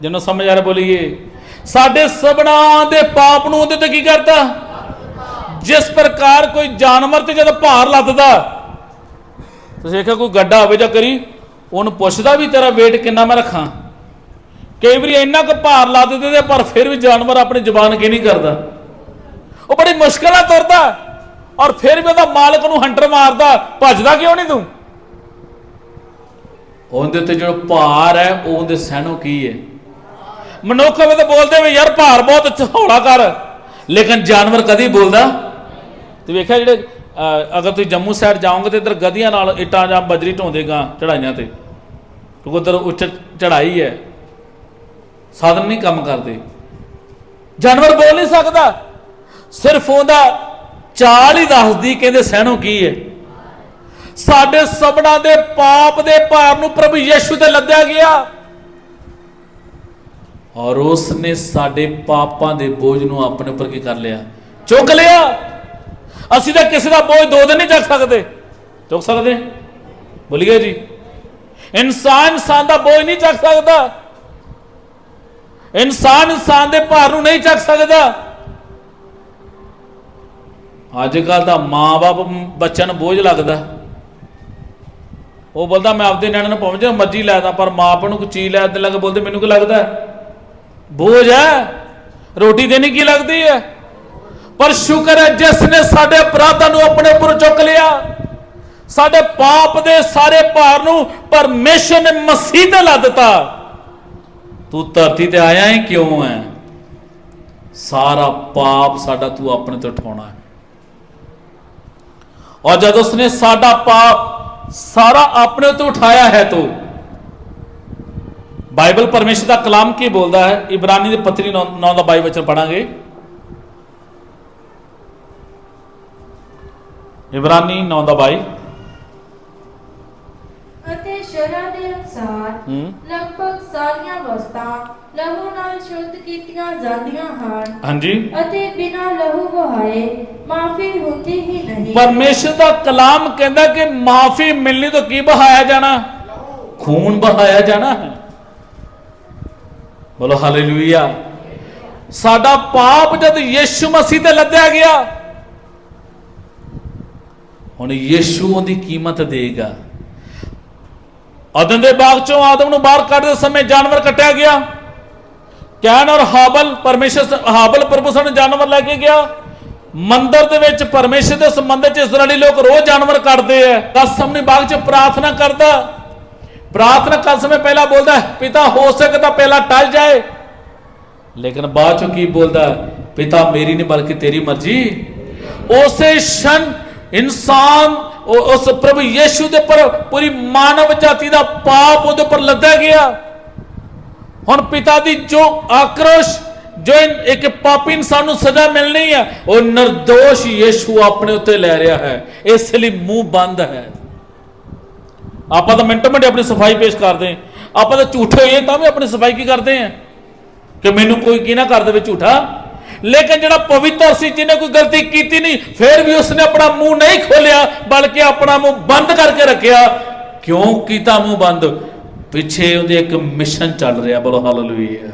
ਜਿਹਨੂੰ ਸਮਝ ਆ ਰਿਹਾ ਬੋਲੀਏ। ਸਾਡੇ ਸਭਨਾ ਦੇ ਪਾਪ ਨੂੰ ਉਹਦੇ ਤੇ ਕੀ ਕਰਤਾ? ਜਿਸ ਪ੍ਰਕਾਰ ਕੋਈ ਜਾਨਵਰ ਤੇ ਜਦ ਭਾਰ ਲੱਦਦਾ, ਤੁਸੀਂ ਦੇਖਿਆ ਕੋਈ ਗੱਡਾ ਹੋਵੇ ਜਾਂ ਕਰੀ, ਉਹਨੂੰ ਪੁੱਛਦਾ ਵੀ ਤੇਰਾ weight ਕਿੰਨਾ ਮੈਂ ਰੱਖਾਂ। ਕਈ ਵਾਰੀ ਇੰਨਾ ਕੁ ਭਾਰ ਲੱਦ ਦਿੰਦੇ ਪਰ ਫਿਰ ਵੀ ਜਾਨਵਰ ਆਪਣੀ ਜ਼ੁਬਾਨ ਕੀ ਨਹੀਂ ਕਰਦਾ। ਉਹ ਬੜੀ ਮੁਸ਼ਕਲ ਨਾਲ ਤੁਰਦਾ, ਔਰ ਫਿਰ ਵੀ ਉਹਦਾ ਮਾਲਕ ਨੂੰ ਹੰਟਰ ਮਾਰਦਾ, ਭੱਜਦਾ ਕਿਉਂ ਨਹੀਂ ਤੂੰ? ਉਹਦੇ ਉੱਤੇ ਜਿਹੜਾ ਭਾਰ ਹੈ ਉਹਦੇ ਸਹਿਣੋ ਕੀ ਹੈ? ਮਨੁੱਖ ਹੋਵੇ ਤਾਂ ਬੋਲਦੇ ਵੀ, ਯਾਰ ਭਾਰ ਬਹੁਤ ਅੱਛਾ ਹੌਲਾ ਕਰ। ਲੇਕਿਨ ਜਾਨਵਰ ਕਦੀ ਬੋਲਦਾ ਤੇ ਵੇਖਿਆ ਜਿਹੜੇ ਅਹ, ਅਗਰ ਤੁਸੀਂ ਜੰਮੂ ਸਾਈਡ ਜਾਓਗੇ ਤੇ ਇੱਧਰ ਗਧੀਆਂ ਨਾਲ ਇੱਟਾਂ ਜਾਂ ਬਜਰੀ ਢੋਂਦੇਗਾ ਚੜਾਈਆਂ ਤੇ ਕਿਉਂਕਿ ਉੱਧਰ ਉੱਚ ਚੜਾਈ ਹੈ। ਸਾਧਨ ਨਹੀਂ ਕੰਮ ਕਰਦੇ। ਜਾਨਵਰ ਬੋਲ ਨਹੀਂ ਸਕਦਾ। ਸਿਰਫ ਉਹਦਾ ਚਾਲ ਹੀ ਦੱਸਦੀ ਕਹਿੰਦੇ ਸਹਿਣੋ ਕੀ ਹੈ। ਸਾਡੇ ਸਭਨਾ ਦੇ ਪਾਪ ਦੇ ਭਾਰ ਨੂੰ ਪ੍ਰਭੂ ਯੀਸ਼ੂ ਤੇ ਲੱਦਿਆ ਗਿਆ। ਔਰ ਉਸ ਨੇ ਸਾਡੇ ਪਾਪਾਂ ਦੇ ਬੋਝ ਨੂੰ ਆਪਣੇ ਉੱਪਰ ਕੀ ਕਰ ਲਿਆ? ਚੁੱਕ ਲਿਆ। ਅਸੀਂ ਤਾਂ ਕਿਸੇ ਦਾ ਬੋਝ ਦੋ ਦਿਨ ਨਹੀਂ ਚੱਕ ਸਕਦੇ। ਚੁੱਕ ਸਕਦੇ? ਬੋਲੀਏ ਜੀ। ਇਨਸਾਨ ਇਨਸਾਨ ਦਾ ਬੋਝ ਨਹੀਂ ਚੱਕ ਸਕਦਾ। ਇਨਸਾਨ ਇਨਸਾਨ ਦੇ ਭਾਰ ਨੂੰ ਨਹੀਂ ਚੱਕ ਸਕਦਾ। ਅੱਜ ਕੱਲ ਦਾ ਮਾਂ-ਬਾਪ ਬੱਚਿਆਂ ਨੂੰ ਬੋਝ ਲੱਗਦਾ। ਉਹ ਬੋਲਦਾ, ਮੈਂ ਆਪਦੇ ਨਿਆਣੇ ਨੂੰ ਪਹੁੰਚ ਮਰਜ਼ੀ ਲੈਦਾ ਪਰ ਮਾਂ ਨੂੰ ਕੋਈ ਚੀਜ਼ ਲੈ ਦੇ ਲੱਗ ਬੋਲਦੇ, ਮੈਨੂੰ ਕੀ ਲੱਗਦਾ ਬੋਝ ਹੈ। ਰੋਟੀ ਦੇਣੀ ਕੀ ਲੱਗਦੀ ਹੈ? ਪਰ ਸ਼ੁਕਰ ਹੈ ਜਿਸ ਨੇ ਸਾਡੇ ਅਪਰਾਧਾਂ ਨੂੰ ਆਪਣੇ ਉੱਪਰ ਚੁੱਕ ਲਿਆ। ਸਾਡੇ ਪਾਪ ਦੇ ਸਾਰੇ ਭਾਰ ਨੂੰ ਪਰਮੇਸ਼ਰ ਨੇ ਮਸੀਹ ਤੇ ਲਾ ਦਿੱਤਾ। ਤੂੰ ਧਰਤੀ ਤੇ ਆਇਆ ਹੀ ਕਿਉਂ ਹੈ ਸਾਰਾ ਪਾਪ ਸਾਡਾ ਤੂੰ ਆਪਣੇ ਤੇ ਉਠਾਉਣਾ ਹੈ। ਔਰ ਜਦ ਉਸਨੇ ਸਾਡਾ ਪਾਪ ਸਾਰਾ ਆਪਣੇ ਤੋਂ ਉਠਾਇਆ ਹੈ ਤੋ, ਬਾਈਬਲ ਪਰਮੇਸ਼ਰ ਦਾ ਕਲਾਮ ਕੀ ਬੋਲਦਾ ਹੈ? ਇਬਰਾਨੀ ਦੇ ਪੱਤਰੀ 9 ਦਾ 22 ਵਚਨ ਪੜਾਂਗੇ ਇਬਰਾਨੀ 9 ਦਾ 22 ਅਤੇ ਸ਼ਰ੍ਹਾ ਦੇ ਅਨੁਸਾਰ ਹੂੰ। ਲਗਭਗ ਸਾਰੀਆਂ ਵਸਤਾਂ ਲਹੂ ਨਾਲ ਸ਼ੁੱਧ ਕੀਤੀਆਂ ਜਾਂਦੀਆਂ ਹਨ। ਹਾਂਜੀ। ਅਤੇ ਬਿਨਾਂ ਲਹੂ ਵਹਾਏ ਮਾਫੀ ਹੁੰਦੀ ਹੀ ਨਹੀਂ। ਪਰਮੇਸ਼ਰ ਦਾ ਕਲਾਮ ਕਹਿੰਦਾ ਕਿ ਮਾਫੀ ਮਿਲਣੀ ਤਾਂ ਕੀ ਬਹਾਇਆ ਜਾਣਾ? ਖੂਨ ਬਹਾਇਆ ਜਾਣਾ ਹੈ। ਬੋਲੋ ਹਾਲੇਲੂਇਆ। ਸਾਡਾ ਪਾਪ ਜਦ ਯੀਸ਼ੂ ਮਸੀਹ ਤੇ ਲੱਦਿਆ ਗਿਆ ਹੁਣ ਯੀਸ਼ੂ ਉਹਦੀ ਕੀਮਤ ਦੇਗਾ। ਅਦਨ ਦੇ ਬਾਗ ਚੋਂ ਆਦਮ ਨੂੰ ਬਾਹਰ ਕੱਢਦੇ ਸਮੇਂ ਜਾਨਵਰ ਕੱਟਿਆ ਗਿਆ। ਕੈਨ ਔਰ ਹਾਬਲ ਪਰਮੇਸ਼ਰ ਸ- ਹਾਬਲ ਪ੍ਰਭੂ ਸਾਨੂੰ ਜਾਨਵਰ ਲੈ ਕੇ ਗਿਆ। ਮੰਦਰ ਦੇ ਵਿੱਚ ਪਰਮੇਸ਼ਰ ਦੇ ਸੰਬੰਧ ਚ ਇਸਰਾਏਲੀ ਲੋਕ ਰੋਜ਼ ਜਾਨਵਰ ਕੱਟਦੇ ਐ। ਦਸ ਸਾਹਮਣੇ ਬਾਗ ਚ ਪ੍ਰਾਰਥਨਾ ਕਰਦਾ। ਪ੍ਰਾਰਥਨਾ ਕਰ ਸਮੇਂ ਪਹਿਲਾਂ ਬੋਲਦਾ ਹੈ, ਪਿਤਾ ਹੋ ਸਕਦਾ ਪਹਿਲਾਂ ਟਲ ਜਾਏ। ਲੇਕਿਨ ਬਾਅਦ ਚ ਕੀ ਬੋਲਦਾ ਹੈ? ਪਿਤਾ ਮੇਰੀ ਨਹੀਂ ਬਲਕਿ ਤੇਰੀ ਮਰਜ਼ੀ। ਉਸੇ ਸ਼ਨ ਇਨਸਾਨ ਉਸ ਪ੍ਰਭੂ ਯੀਸ਼ੂ ਦੇ ਪਰ ਪੂਰੀ ਮਾਨਵ ਜਾਤੀ ਦਾ ਪਾਪ ਉਹਦੇ ਉੱਪਰ ਲੱਦਾ ਗਿਆ। ਹੁਣ ਪਿਤਾ ਦੀ ਜੋ ਆਕਰੋਸ਼, ਜੋ ਇੱਕ ਪਾਪੀ ਇਨਸਾਨ ਨੂੰ ਸਜ਼ਾ ਮਿਲਣੀ ਹੈ ਉਹ નિર્ਦੋਸ਼ ਯੀਸ਼ੂ ਆਪਣੇ ਉੱਤੇ ਲੈ ਰਿਹਾ ਹੈ। ਇਸ ਲਈ ਮੂੰਹ ਬੰਦ ਹੈ। ਆਪਾਂ ਤਾਂ ਮਿੰਟੋ ਮਿੰਟ ਆਪਣੀ ਸਫ਼ਾਈ ਪੇਸ਼ ਕਰਦੇ ਹਾਂ। ਆਪਾਂ ਤਾਂ ਝੂਠੇ ਹੋਈਏ ਤਾਂ ਵੀ ਆਪਣੀ ਸਫ਼ਾਈ ਕੀ ਕਰਦੇ ਹਾਂ? ਕਿ ਮੈਨੂੰ ਕੋਈ ਕੀ ਨਾ ਕਰ ਦੇਵੇ ਝੂਠਾ ਲੇਕਿਨ ਜਿਹੜਾ ਪਵਿੱਤਰ ਸੀ, ਜਿਹਨੇ ਕੋਈ ਗਲਤੀ ਕੀਤੀ ਨਹੀਂ, ਫਿਰ ਵੀ ਉਸਨੇ ਆਪਣਾ ਮੂੰਹ ਨਹੀਂ ਖੋਲਿਆ ਬਲਕਿ ਆਪਣਾ ਮੂੰਹ ਬੰਦ ਕਰਕੇ ਰੱਖਿਆ। ਕਿਉਂ ਕੀਤਾ ਮੂੰਹ ਬੰਦ? ਪਿੱਛੇ ਉਹਦੇ ਇੱਕ ਮਿਸ਼ਨ ਚੱਲ ਰਿਹਾ, ਬੋਲੋ ਹਾਲੇਲੂਇਆ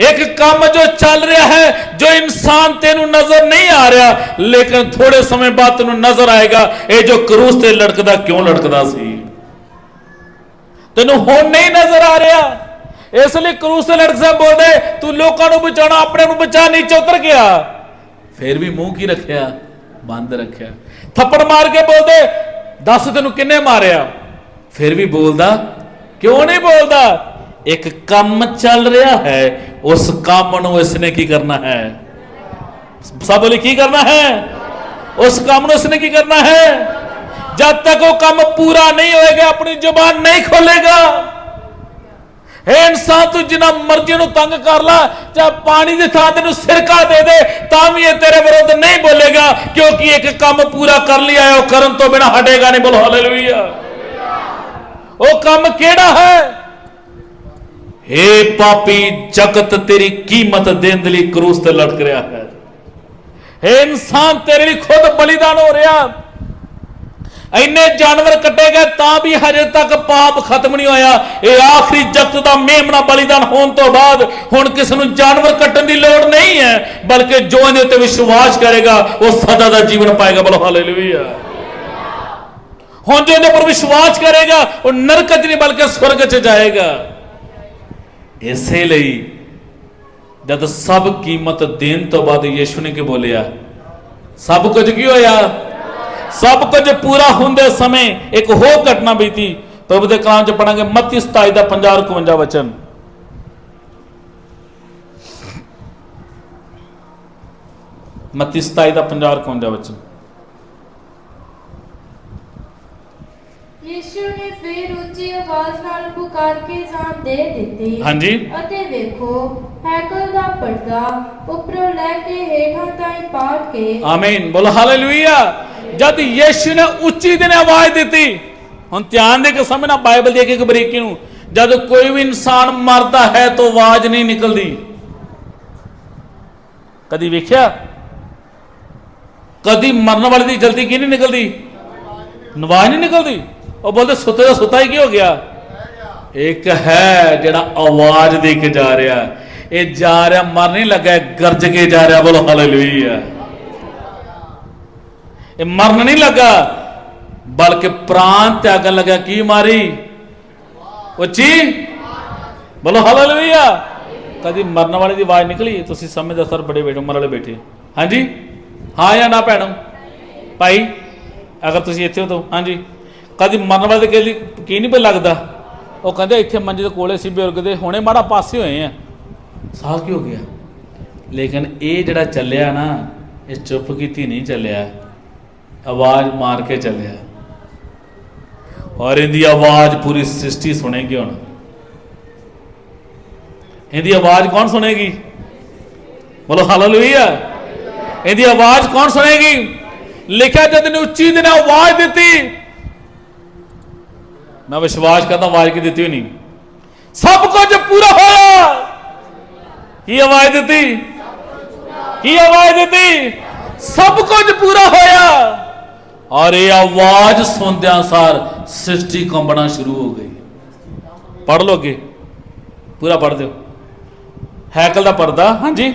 ਇੱਕ ਕੰਮ ਜੋ ਚੱਲ ਰਿਹਾ ਹੈ, ਜੋ ਇਨਸਾਨ ਤੈਨੂੰ ਨਜ਼ਰ ਨਹੀਂ ਆ ਰਿਹਾ, ਲੇਕਿਨ ਥੋੜੇ ਸਮੇਂ ਬਾਅਦ ਤੈਨੂੰ ਨਜ਼ਰ ਆਏਗਾ, ਇਹ ਜੋ ਕਰੂਸ ਤੇ ਲੜਕਦਾ ਕਿਉਂ ਲੜਕਦਾ ਸੀ? ਤੈਨੂੰ ਹੁਣ ਨਹੀਂ ਨਜ਼ਰ ਆ ਰਿਹਾ? ਇਸ ਲਈ ਕਰੂਸ ਤੇ ਲੜਕ ਸਾਹਿਬ ਬੋਲਦੇ ਤੂੰ ਲੋਕਾਂ ਨੂੰ ਬਚਾਉਣਾ ਆਪਣੇ ਨੂੰ ਬਚਾ ਨੀਚੇ ਉਤਰ ਗਿਆ ਫਿਰ ਵੀ ਮੂੰਹ ਕੀ ਰੱਖਿਆ? ਬੰਦ ਰੱਖਿਆ। ਥੱਪੜ ਮਾਰ ਕੇ ਬੋਲਦੇ ਦੱਸ ਤੈਨੂੰ ਕਿੰਨੇ ਮਾਰਿਆ? ਫਿਰ ਵੀ ਬੋਲਦਾ ਕਿਉਂ ਨਹੀਂ ਬੋਲਦਾ? ਇੱਕ ਕੰਮ ਚੱਲ ਰਿਹਾ ਹੈ ਉਸ ਕੰਮ ਨੂੰ ਇਸਨੇ ਕੀ ਕਰਨਾ ਹੈ? ਸਭ ਬੋਲੇ ਕੀ ਕਰਨਾ ਹੈ? ਉਸ ਕੰਮ ਨੂੰ ਇਸਨੇ ਕੀ ਕਰਨਾ ਹੈ? ਜਦ ਤੱਕ ਉਹ ਕੰਮ ਪੂਰਾ ਨਹੀਂ ਹੋਏਗਾ ਆਪਣੀ ਜ਼ੁਬਾਨ ਨਹੀਂ ਖੋਲੇਗਾ। ਹੈ ਇਨਸਾਨ ਤੂੰ ਜਿੰਨਾ ਮਰਜ਼ੀ ਨੂੰ ਤੰਗ ਕਰ ਲੈ, ਚਾਹੇ ਪਾਣੀ ਦੀ ਥਾਂ ਤੈਨੂੰ ਸਿਰਕਾ ਦੇ ਦੇ, ਤਾਂ ਵੀ ਇਹ ਤੇਰੇ ਵਿਰੁੱਧ ਨਹੀਂ ਬੋਲੇਗਾ, ਕਿਉਂਕਿ ਇੱਕ ਕੰਮ ਪੂਰਾ ਕਰ ਲਿਆ ਹੈ, ਉਹ ਕਰਨ ਤੋਂ ਬਿਨਾ ਹਟੇਗਾ ਨਹੀਂ, ਬੋਲੋ ਹਾਲੇਲੂਇਆ। ਉਹ ਕੰਮ ਕਿਹੜਾ ਹੈ? ਹੇ ਪਾਪੀ, ਜਗਤ ਤੇਰੀ ਕੀਮਤ ਦੇਣ ਦੇ ਲਈ ਕਰੂਸ ਤੇ ਲਟਕ ਰਿਹਾ ਹੈ। ਹੇ ਇਨਸਾਨ, ਤੇਰੇ ਲਈ ਖੁਦ ਬਲੀਦਾਨ ਹੋ ਰਿਹਾ। ਇੰਨੇ ਜਾਨਵਰ ਕੱਟੇ ਗਏ ਤਾਂ ਵੀ ਹਜੇ ਤੱਕ ਪਾਪ ਖਤਮ ਨਹੀਂ ਹੋਇਆ। ਇਹ ਆਖਰੀ ਜਗਤ ਦਾ ਮੇਮਣਾ ਬਲੀਦਾਨ ਹੋਣ ਤੋਂ ਬਾਅਦ ਹੁਣ ਕਿਸ ਨੂੰ ਜਾਨਵਰ ਕੱਟਣ ਦੀ ਲੋੜ ਨਹੀਂ ਹੈ, ਬਲਕਿ ਜੋ ਇਹਦੇ ਉੱਤੇ ਵਿਸ਼ਵਾਸ ਕਰੇਗਾ, ਉਹ ਸਦਾ ਦਾ ਜੀਵਨ ਪਾਏਗਾ। ਬਲੋ ਹਾਲੇਲੂਇਆ। ਹੁਣ ਜੋ ਇਹਦੇ ਉੱਪਰ ਵਿਸ਼ਵਾਸ ਕਰੇਗਾ, ਉਹ ਨਰਕ 'ਚ ਨਹੀਂ, ਬਲਕਿ ਸਵਰਗ 'ਚ ਜਾਏਗਾ। ਇਸੇ ਲਈ ਜਦ ਸਭ ਕੀਮਤ ਦੇਣ ਤੋਂ ਬਾਅਦ ਯੀਸ਼ੂ ਨੇ ਕੀ ਬੋਲਿਆ? ਸਭ ਕੁਝ ਕੀ ਹੋਇਆ? ਸਭ ਕੁਝ ਪੂਰਾ ਹੁੰਦੇ ਸਮੇਂ ਇੱਕ ਹੋਰ ਘਟਨਾ ਬੀਤੀ ਪ੍ਰਭੂ ਦੇ ਕਲਾਮ ਚ ਪੜਾਂਗੇ ਮੱਤੀ 27 ਦਾ 50 51 ਵਚਨ। ਮੱਤੀ 27 ਦਾ 50 51 ਵਚਨ। ਯੀਸ਼ੂ ਨੇ ਫਿਰ ਉੱਚੀ ਆਵਾਜ਼ ਨਾਲ ਪੁਕਾਰ ਕੇ ਜਾਨ ਦੇ ਦਿੱਤੀ ਹਾਂਜੀ। ਅਤੇ ਵੇਖੋ ਹੈਕਲ ਦਾ ਪਰਦਾ ਉੱਪਰੋਂ ਲੈ ਕੇ ਹੇਠਾਂ ਤਾਈਂ ਪਾਟ ਕੇ ਆਮੀਨ। ਬੋਲ ਹਾਲੇਲੂਇਆ। ਜਦ ਯੀਸ਼ੂ ਨੇ ਉੱਚੀ ਦਿਨ ਆਵਾਜ਼ ਦਿੱਤੀ, ਹੁਣ ਧਿਆਨ ਦੇ ਕੇ ਸਮਝਣਾ ਬਾਈਬਲ ਦੀ ਇੱਕ ਬਰੀਕੀ ਨੂੰ, ਜਦ ਕੋਈ ਵੀ ਇਨਸਾਨ ਮਰਦਾ ਹੈ ਤਾਂ ਆਵਾਜ਼ ਨਹੀਂ ਨਿਕਲਦੀ। ਕਦੀ ਵੇਖਿਆ? ਕਦੀ ਮਰਨ ਵਾਲੇ ਦੀ ਜਲਦੀ ਕੀ ਨਹੀਂ ਨਿਕਲਦੀ? ਨਵਾਜ਼ ਨਹੀਂ ਨਿਕਲਦੀ। ਉਹ ਬੋਲਦੇ, ਸੁੱਤੇ ਦਾ ਸੁੱਤਾ ਹੀ ਕੀ ਹੋ ਗਿਆ? ਇੱਕ ਹੈ ਜਿਹੜਾ ਆਵਾਜ਼ ਦੇ ਕੇ ਜਾ ਰਿਹਾ। ਇਹ ਜਾ ਰਿਹਾ ਮਰ ਨਹੀਂ ਲੱਗਾ, ਗਰਜ ਕੇ ਜਾ ਰਿਹਾ, ਬੋਲੋ ਹਾਲੇਲੂਇਆ ਇਹ ਮਰਨ ਨਹੀਂ ਲੱਗਾ, ਬਲਕਿ ਪ੍ਰਾਣ ਤਿਆਗਣ ਲੱਗਾ ਕੀ ਮਾਰੀ? ਉੱਚੀ? ਬੋਲੋ ਹਾਲੇਲੂਇਆ। ਕਦੀ ਮਰਨ ਵਾਲੇ ਦੀ ਆਵਾਜ਼ ਨਿਕਲੀ? ਤੁਸੀਂ ਸਮਝਦੇ ਸਰ ਬੜੇ ਬੇਟੇ ਉਮਰ ਵਾਲੇ ਬੈਠੇ ਹਾਂਜੀ? ਹਾਂ ਜਾਂ ਨਾ ਭੈਣੋ? ਭਾਈ, ਅਗਰ ਤੁਸੀਂ ਇੱਥੇ ਹੋ ਤਾਂ, ਹਾਂਜੀ। ਕਦੀ ਮਰਨ ਵਾਲੇ ਦੇ ਕੀ ਕੀ ਨਹੀਂ ਪਈ ਲੱਗਦਾ? ਉਹ ਕਹਿੰਦੇ ਇੱਥੇ ਮੰਜੇ ਦੇ ਕੋਲੇ ਸੀ ਬਜ਼ੁਰਗ ਦੇ, ਹੁਣੇ ਮਾੜਾ ਪਾਸੇ ਹੋਏ ਆ। ਸਾਹ ਕੀ ਹੋ ਗਿਆ? ਲੇਕਿਨ ਇਹ ਜਿਹੜਾ ਚੱਲਿਆ ਨਾ, ਇਹ ਚੁੱਪ ਕੀਤੀ ਨਹੀਂ ਚੱਲਿਆ। ਆਵਾਜ਼ ਮਾਰ ਕੇ ਚੱਲਿਆ। ਔਰ ਇਹਦੀ ਆਵਾਜ਼ ਪੂਰੀ ਸ੍ਰਿਸ਼ਟੀ ਸੁਣੇਗੀ ਹੁਣ। ਇਹਦੀ ਆਵਾਜ਼ ਕੌਣ ਸੁਣੇਗੀ? ਬੋਲੋ ਹਾਲੇਲੂਇਆ ਇਹਦੀ ਆਵਾਜ਼ ਕੌਣ ਸੁਣੇਗੀ? ਲਿਖਿਆ ਜਦ ਨੇ ਉੱਚੀ ਦਿਨ ਆਵਾਜ਼ ਦਿੱਤੀ। ਮੈਂ ਵਿਸ਼ਵਾਸ ਕਰਦਾ ਆਵਾਜ਼ ਕੀ ਦਿੱਤੀ ਹੋਣੀ। ਸਭ ਕੁਝ ਪੂਰਾ ਹੋਇਆ। ਕੀ ਆਵਾਜ਼ ਦਿੱਤੀ? ਕੀ ਆਵਾਜ਼ ਦਿੱਤੀ? ਸਭ ਕੁਝ ਪੂਰਾ ਹੋਇਆ। ਔਰ ਇਹ ਆਵਾਜ਼ ਸੁਣਦਿਆਂ ਸਾਰ ਸ੍ਰਿਸ਼ਟੀ ਕੰਬਣਾ ਸ਼ੁਰੂ ਹੋ ਗਈ। ਪੜ ਲਓ ਅੱਗੇ। ਪੂਰਾ ਪੜ ਦਿਓ। ਹੈਕਲ ਦਾ ਪਰਦਾ ਹਾਂਜੀ?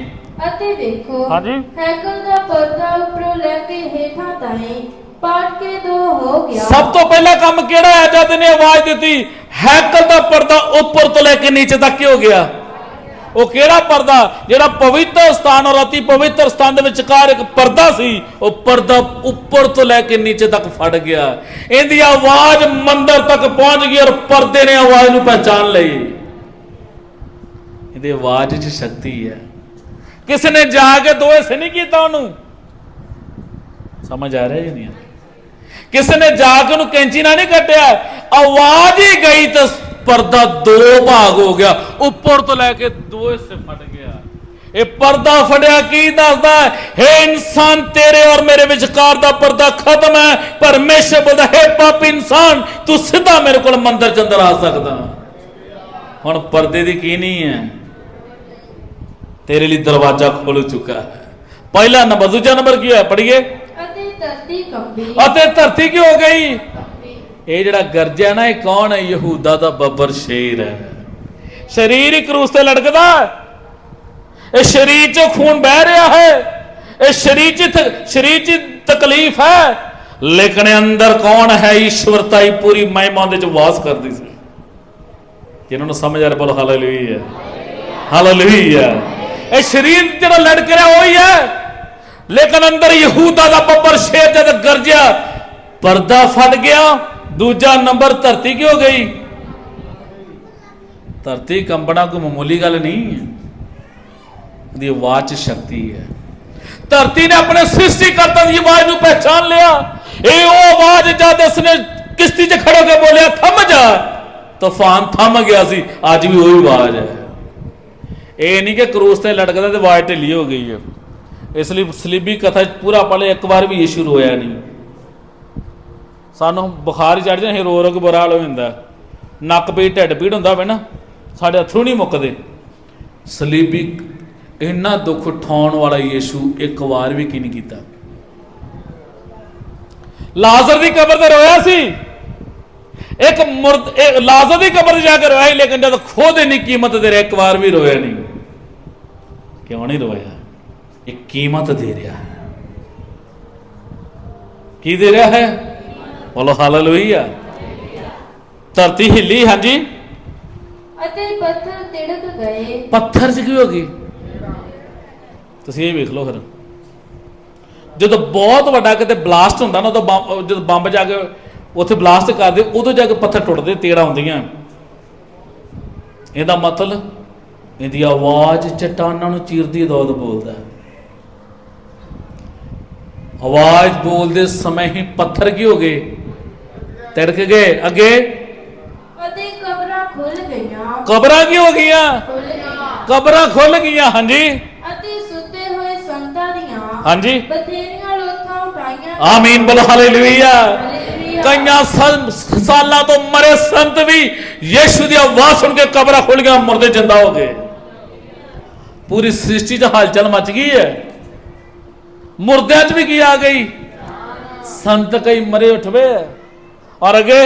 ਅਤੇ ਵੇਖੋ ਹਾਂਜੀ। ਹੈਕਲ ਦਾ ਪਰਦਾ ਉੱਪਰੋਂ ਲੈ ਕੇ ਹੇਠਾਂ ਤਾਈਂ ਪਾਟ ਕੇ ਦੋ ਹੋ ਗਿਆ। ਸਭ ਤੋਂ ਪਹਿਲਾ ਕੰਮ ਕਿਹੜਾ ਹੈ? ਜਦ ਇਹਨੇ ਆਵਾਜ਼ ਦਿੱਤੀ ਹੈਕਲ ਦਾ ਪਰਦਾ ਉੱਪਰ ਤੋਂ ਲੈ ਕੇ ਨੀਚੇ ਤੱਕ ਕੀ ਹੋ ਗਿਆ? ਉਹ ਕਿਹੜਾ ਪਰਦਾ? ਜਿਹੜਾ ਪਵਿੱਤਰ ਸਥਾਨ ਔਰ ਅਤੀ ਪਵਿੱਤਰ ਸਥਾਨ ਦੇ ਵਿਚਕਾਰ ਇੱਕ ਪਰਦਾ ਸੀ, ਉਹ ਪਰਦਾ ਉੱਪਰ ਤੋਂ ਲੈ ਕੇ ਨੀਚੇ ਤੱਕ ਫਟ ਗਿਆ। ਇਹਦੀ ਆਵਾਜ਼ ਮੰਦਰ ਤੱਕ ਪਹੁੰਚ ਗਈ ਔਰ ਪਰਦੇ ਨੇ ਆਵਾਜ਼ ਨੂੰ ਪਹਿਚਾਨ ਲਈ। ਇਹਦੀ ਆਵਾਜ਼ 'ਚ ਸ਼ਕਤੀ ਹੈ। ਕਿਸੇ ਨੇ ਜਾ ਕੇ ਦੋਏ ਸੇ ਨਹੀਂ ਕੀਤਾ ਉਹਨੂੰ? ਸਮਝ ਆ ਰਿਹਾ ਜੀ ਨਹੀਂ ਕਿਸੇ ਨੇ ਜਾ ਕੇ ਉਹਨੂੰ ਕੈਂਚੀ ਨਾਲ ਨਹੀਂ ਕੱਟਿਆ ਆਵਾਜ਼ ਹੀ ਗਈ ਤਾਂ ਪਰਦਾ ਦੋ ਭਾਗ ਹੋ ਗਿਆ। ਉੱਪਰ ਤੋਂ ਲੈ ਕੇ ਦੋ ਹਿੱਸੇ ਫਟ ਗਿਆ। ਇਹ ਪਰਦਾ ਫੜਿਆ ਕੀ ਦੱਸਦਾ ਹੈ? ਇਨਸਾਨ ਤੇਰੇ ਔਰ ਮੇਰੇ ਵਿਚਕਾਰ ਦਾ ਪਰਦਾ ਖਤਮ ਹੈ। ਪਰਮੇਸ਼ਰ ਬੋਲਦਾ ਹੈ ਪਾਪੀ ਇਨਸਾਨ ਤੂੰ ਸਿੱਧਾ ਮੇਰੇ ਕੋਲ ਮੰਦਰ ਚ ਅੰਦਰ ਆ ਸਕਦਾ। ਹੁਣ ਪਰਦੇ ਦੀ ਕੀ ਨਹੀਂ ਹੈ? ਤੇਰੇ ਲਈ ਦਰਵਾਜ਼ਾ ਖੁੱਲ ਚੁੱਕਾ ਹੈ। ਪਹਿਲਾ ਨੰਬਰ ਦੂਜਾ ਨੰਬਰ ਕੀ ਹੈ ਪੜ੍ਹੀਏ। ਅਤੇ ਧਰਤੀ ਕੰਬੀ। ਅਤੇ ਧਰਤੀ ਕੀ ਹੋ ਗਈ? ਇਹ ਜਿਹੜਾ ਗਰਜਿਆ ਨਾ, ਇਹ ਕੌਣ ਹੈ? ਯਹੂਦਾ ਦਾ ਬੱਬਰ ਸ਼ੇਰ ਹੈ। ਸਰੀਰ ਹੀ ਕਰੂਸ ਤੇ ਲੜਕਦਾ ਇਹ ਸਰੀਰ 'ਚ ਖੂਨ ਵਹਿ ਰਿਹਾ ਹੈ। ਇਹ ਸਰੀਰ 'ਚ ਸਰੀਰ 'ਚ ਤਕਲੀਫ ਹੈ। ਲੇਕਿਨ ਅੰਦਰ ਕੌਣ ਹੈ? ਈਸ਼ਵਰਤਾ ਹੀ ਪੂਰੀ ਮਹਿਮਾ ਦੇ ਚ ਵਾਸ ਕਰਦੀ ਸੀ। ਜਿਹਨਾਂ ਨੂੰ ਸਮਝ ਆ ਰਿਹਾ ਬੋਲੋ ਹਾਲੇਲੂਇਆ। ਹਾਲੇਲੂਇਆ। ਇਹ ਸਰੀਰ ਜਿਹੜਾ ਲੜਕ ਰਿਹਾ, ਉਹੀ ਹੈ। ਲੇਕਿਨ ਅੰਦਰ ਯਹੂਦਾ ਦਾ ਬੱਬਰ ਸ਼ੇਰ ਜਦ ਗਰਜਿਆ, ਪਰਦਾ ਫਟ ਗਿਆ। ਦੂਜਾ ਨੰਬਰ ਧਰਤੀ ਕਿਉਂ ਗਈ? ਧਰਤੀ ਕੰਬਣਾ ਕੋਈ ਮਾਮੂਲੀ ਗੱਲ ਨਹੀਂ ਹੈ। ਉਹਦੀ ਆਵਾਜ਼ 'ਚ ਸ਼ਕਤੀ ਹੈ। ਧਰਤੀ ਨੇ ਆਪਣੇ ਸ੍ਰਿਸ਼ਟੀਕਰਤਾ ਦੀ ਆਵਾਜ਼ ਨੂੰ ਪਹਿਚਾਨ ਲਿਆ। ਇਹ ਉਹ ਆਵਾਜ਼ ਜਦ ਉਸਨੇ ਕਿਸ਼ਤੀ 'ਚ ਖੜੋ ਕੇ ਬੋਲਿਆ, ਥੰਮ ਜਾ! ਤੂਫਾਨ ਥੰਮ ਗਿਆ ਸੀ। ਅੱਜ ਵੀ ਉਹੀ ਆਵਾਜ਼ ਹੈ। ਇਹ ਨਹੀਂ ਕਿ ਕਰੂਸ ਤੇ ਲਟਕਦਾ ਤੇ ਆਵਾਜ਼ ਢਿੱਲੀ ਹੋ ਗਈ ਹੈ। ਇਸ ਲਈ ਸਲੀਬੀ ਕਥਾ ਪੂਰਾ ਪਲੇ ਇੱਕ ਵਾਰ ਵੀ ਇਹ ਸ਼ੁਰੂ ਹੋਇਆ ਨਹੀਂ। ਸਾਨੂੰ ਬੁਖਾਰ ਹੀ ਚੜ ਜਾਂਦਾ ਅਸੀਂ ਰੋ ਰੋ ਕੇ ਬੁਰਾ ਹਾਲ ਹੋ ਜਾਂਦਾ। ਨੱਕ ਪੀੜ, ਢਿੱਡ ਪੀੜ ਹੁੰਦਾ ਵੇ ਨਾ, ਸਾਡੇ ਅਥਰੂ ਨਹੀਂ ਮੁੱਕਦੇ। ਸਲੀਬੀ, ਇੰਨਾ ਦੁੱਖ ਉਠਾਉਣ ਵਾਲਾ ਯੀਸ਼ੂ ਇੱਕ ਵਾਰ ਵੀ ਕੀ ਨਹੀਂ ਕੀਤਾ। ਲਾਜ਼ਰ ਦੀ ਕਬਰ ਤੇ ਰੋਇਆ ਸੀ। ਇੱਕ ਮੁਰਦ ਇਹ ਲਾਜ਼ਰ ਦੀ ਕਬਰ ਤੇ ਜਾ ਕੇ ਰੋਇਆ ਸੀ, ਲੇਕਿਨ ਜਦ ਖੁਦ ਇੰਨੀ ਕੀਮਤ ਦੇ ਰਿਹਾ, ਇੱਕ ਵਾਰ ਵੀ ਰੋਇਆ ਨਹੀਂ। ਕਿਉਂ ਨਹੀਂ ਰੋਇਆ? ਇਹ ਕੀਮਤ ਦੇ ਰਿਹਾ ਹੈ। ਕੀ ਦੇ ਰਿਹਾ ਹੈ? ਬੋਲੋ ਹਾਲੇਲੂਇਆ। ਧਰਤੀ ਹਿੱਲੀ ਹਾਂਜੀ? ਅਤੇ ਪੱਥਰ ਤਿੜਕ ਗਏ। ਪੱਥਰ 'ਚ ਕੀ ਹੋ ਗਈ? ਤੁਸੀਂ ਇਹ ਵੇਖ ਲਓ ਫਿਰ। ਜਦੋਂ ਬਹੁਤ ਵੱਡਾ ਕਿਤੇ ਬਲਾਸਟ ਹੁੰਦਾ ਨਾ ਉਦੋਂ ਜਦੋਂ ਬੰਬ ਜਾ ਕੇ ਉੱਥੇ ਬਲਾਸਟ ਕਰਦੇ ਉਦੋਂ ਜਾ ਕੇ ਪੱਥਰ ਟੁੱਟਦੇ ਤੇੜਾ ਹੁੰਦੀਆਂ। ਇਹਦਾ ਮਤਲਬ ਇਹਦੀ ਆਵਾਜ਼ ਚਟਾਨਾਂ ਨੂੰ ਚੀਰਦੀ ਦੌਦ ਬੋਲਦਾ ਹੈ। ਆਵਾਜ਼ ਬੋਲਦੇ ਸਮੇਂ ਹੀ ਪੱਥਰ ਕੀ ਹੋ ਗਏ? ਤਿੜਕ ਗਏ। ਅੱਗੇ? ਅਤੇ ਕਬਰਾਂ ਖੁੱਲ ਗਈਆਂ। ਕਬਰਾਂ ਕੀ ਹੋ ਗਈਆਂ? ਖੁੱਲ ਗਈਆਂ। ਕਬਰਾਂ ਖੁੱਲ ਗਈਆਂ ਹਾਂਜੀ। ਅਤੇ ਸੁੱਤੇ ਹੋਏ ਸੰਤਾਂ ਦੀਆਂ। ਹਾਂਜੀ। ਬਥੇਰੀਆਂ ਲੋਥਾਂ ਉਠਾਈਆਂ। ਆਮੀਨ ਬੋਲੋ ਹਾਲੇਲੂਇਆ। ਹਾਲੇਲੂਇਆ। ਕਈਆਂ ਸੰ- ਸਾਲਾਂ ਤੋਂ ਮਰੇ ਸੰਤ ਵੀ ਯੀਸ਼ੂ ਦੀ ਆਵਾਜ਼ ਸੁਣ ਕੇ ਕਬਰਾਂ ਖੁੱਲ ਗਈਆਂ ਮੁਰਦੇ ਜਿੰਦਾ ਹੋ ਗਏ। ਪੂਰੀ ਸ੍ਰਿਸ਼ਟੀ 'ਚ ਹਲਚਲ ਔਰ ਅੱਗੇ?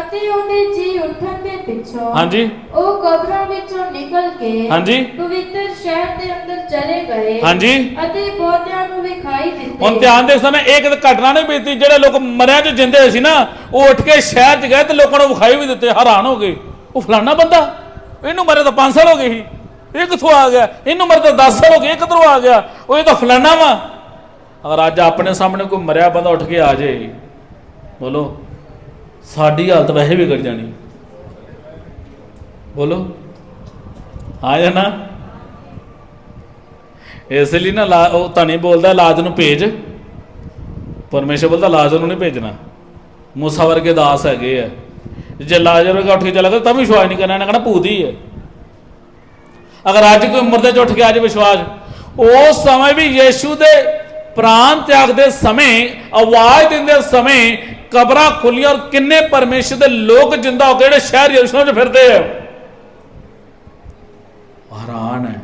ਅਤੇ ਉਹਦੇ ਜੀ ਉੱਠਣ ਦੇ ਪਿੱਛੋਂ ਹਾਂਜੀ। ਉਹ ਕਬਰਾਂ ਵਿੱਚੋਂ ਨਿਕਲ ਕੇ ਹਾਂਜੀ। ਪਵਿੱਤਰ ਸ਼ਹਿਰ ਦੇ ਅੰਦਰ ਚਲੇ ਗਏ ਹਾਂਜੀ। ਅਤੇ ਬਹੁਤਿਆਂ ਨੂੰ ਵਿਖਾਈ ਦਿੱਤੇ। ਹੁਣ ਧਿਆਨ ਦੇ ਸਮੇਂ ਇੱਕ ਘਟਨਾ ਨਹੀਂ ਬੀਤੀ ਜਿਹੜੇ ਲੋਕ ਮਰਿਆਂ 'ਚ ਜਿੰਦੇ ਹੋਏ ਸੀ ਨਾ ਉਹ ਉੱਠ ਕੇ ਸ਼ਹਿਰ 'ਚ ਗਏ ਤੇ ਲੋਕਾਂ ਨੂੰ ਵਿਖਾਈ ਵੀ ਦਿੱਤੇ ਹੈਰਾਨ ਹੋ ਗਏ। ਉਹ ਫਲਾਣਾ ਬੰਦਾ ਇਹਨੂੰ ਮਰੇ ਤਾਂ 5 ਸਾਲ ਹੋ ਗਏ ਸੀ। ਇਹ ਕਿੱਥੋਂ ਆ ਗਿਆ? ਇਹਨੂੰ ਮਰੇ ਤਾਂ 10 ਸਾਲ ਹੋ ਗਏ ਕਿੱਧਰੋਂ ਆ ਗਿਆ? ਉਹ ਇਹ ਤਾਂ ਫਲਾਣਾ ਵਾ। ਅਗਰ ਅੱਜ ਆਪਣੇ ਸਾਹਮਣੇ ਕੋਈ ਮਰਿਆ ਬੰਦਾ ਉੱਠ ਕੇ ਆ ਜਾਏ ਬੋਲੋ। ਸਾਡੀ ਹਾਲਤ ਵੈਸੇ ਵਿਗੜ ਜਾਣੀ। ਬੋਲੋ। ਆ ਜਾਣਾ ਇਸ ਲਈ ਨਾ ਲਾ- ਉਹ ਤਾਂ ਨਹੀਂ ਬੋਲਦਾ, ਲਾਜ ਨੂੰ ਭੇਜ। ਪਰਮੇਸ਼ਰ ਬੋਲਦਾ ਲਾਜ਼ਰ ਨੂੰ ਨਹੀਂ ਭੇਜਣਾ। ਮੂਸਾ ਵਰਗੇ ਦਾਸ ਹੈਗੇ ਆ। ਜੇ ਲਾਜ਼ਰ ਵਰਗਾ ਉੱਠ ਕੇ ਚਲਾ ਗਿਆ ਤਾਂ ਵੀ ਵਿਸ਼ਵਾਸ ਨਹੀਂ ਕਰਨਾ, ਇਹਨਾਂ ਕਹਣਾ ਭੂਤ ਹੀ ਹੈ। ਅਗਰ ਅੱਜ ਕੋਈ ਉਮਰ ਦੇ ਚ ਉੱਠ ਕੇ ਅੱਜ ਵਿਸ਼ਵਾਸ, ਉਸ ਸਮੇਂ ਵੀ ਯੀਸ਼ੂ ਦੇ ਪ੍ਰਾਣ ਤਿਆਗ ਦੇ ਸਮੇਂ, ਆਵਾਜ਼ ਦਿੰਦੇ ਸਮੇਂ ਕਬਰਾਂ ਖੁੱਲੀਆਂ ਔਰ ਕਿੰਨੇ ਪਰਮੇਸ਼ਰ ਦੇ ਲੋਕ ਜਿੰਦਾ ਹੋ ਕੇ ਜਿਹੜੇ ਸ਼ਹਿਰ ਯਰੂਸ਼ਲਮ 'ਚ ਫਿਰਦੇ ਆ। ਹੈਰਾਨ ਹੈ।